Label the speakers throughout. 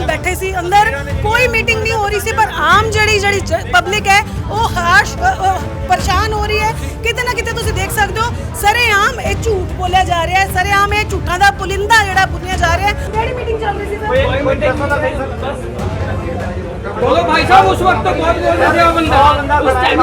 Speaker 1: ਨਾਲ ਬੈਠੇ ਸੀ ਅੰਦਰ ਕੋਈ ਮੀਟਿੰਗ ਨਹੀਂ ਹੋ ਰਹੀ ਸੀ ਪਰ ਆਮ ਜਿਹੜੀ ਜਿਹੜੀ ਪਬਲਿਕ ਹੈ ਉਹ ਅ, ਪਰੇਸ਼ਾਨ ਹੋ ਰਹੀ ਹੈ। ਕਿਤੇ ਨਾ ਕਿਤੇ ਤੁਸੀਂ ਦੇਖ ਸਕਦੇ ਹੋ ਸਰੇਆਮ ਇਹ ਝੂਠ ਬੋਲਿਆ ਜਾ ਰਿਹਾ ਹੈ ਸਰੇਆਮ ਇਹ ਝੂਠਾਂ ਦਾ ਪੁਲਿੰਦਾ ਜਿਹੜਾ ਬੁਣਿਆ ਜਾ ਰਿਹਾ ਹੈ। ਕਿਹੜੀ ਮੀਟਿੰਗ ਚੱਲ ਰਹੀ ਸੀ ਸਰ।
Speaker 2: बोलो भाई साहब उस वक्त तो बहुत बोल रहे थे वो बंदा उस टाइम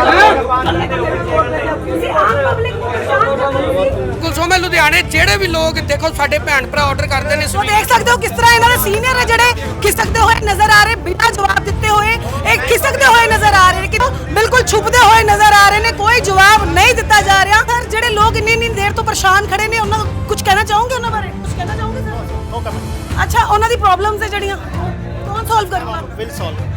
Speaker 1: ਤੁਸੀਂ ਆਮ ਪਬਲਿਕ ਨੂੰ ਪਰੇਸ਼ਾਨ ਕਰ ਰਹੇ ਸੀ
Speaker 2: ਕੁਲਸੋ ਮੈਂ ਲੁਧਿਆਣੇ ਜਿਹੜੇ ਵੀ ਲੋਕ ਦੇਖੋ ਸਾਡੇ ਭੈਣ ਭਰਾ ਆਰਡਰ ਕਰਦੇ ਨੇ
Speaker 1: ਸੋ ਦੇਖ ਸਕਦੇ ਹੋ ਕਿਸ ਤਰ੍ਹਾਂ ਇਹਨਾਂ ਦੇ ਸੀਨੀਅਰ ਹੈ ਜਿਹੜੇ ਖਿਸਕਦੇ ਹੋਏ ਨਜ਼ਰ ਆ ਰਹੇ ਬਿਨਾਂ ਜਵਾਬ ਦਿੱਤੇ ਹੋਏ ਇਹ ਖਿਸਕਦੇ ਹੋਏ ਨਜ਼ਰ ਆ ਰਹੇ ਨੇ ਕਿ ਬਿਲਕੁਲ ਛੁਪਦੇ ਹੋਏ ਨਜ਼ਰ ਆ ਰਹੇ ਨੇ ਕੋਈ ਜਵਾਬ ਨਹੀਂ ਦਿੱਤਾ ਜਾ ਰਿਹਾ ਸਰ ਜਿਹੜੇ ਲੋਕ ਇੰਨੀ ਇੰਨੀ ਦੇਰ ਤੋਂ ਪਰੇਸ਼ਾਨ ਖੜੇ ਨੇ ਉਹਨਾਂ ਨੂੰ ਕੁਝ ਕਹਿਣਾ ਚਾਹੋਗੇ ਉਹਨਾਂ ਬਾਰੇ ਕੁਝ ਕਹਿਣਾ ਚਾਹੋਗੇ ਸਰ
Speaker 3: No comment.
Speaker 1: ਅੱਛਾ ਉਹਨਾਂ ਦੀ ਪ੍ਰੋਬਲਮਸ ਹੈ ਜਿਹੜੀਆਂ ਉਹ ਕੌਣ ਸੋਲਵ ਕਰੂਗਾ
Speaker 3: Will solve.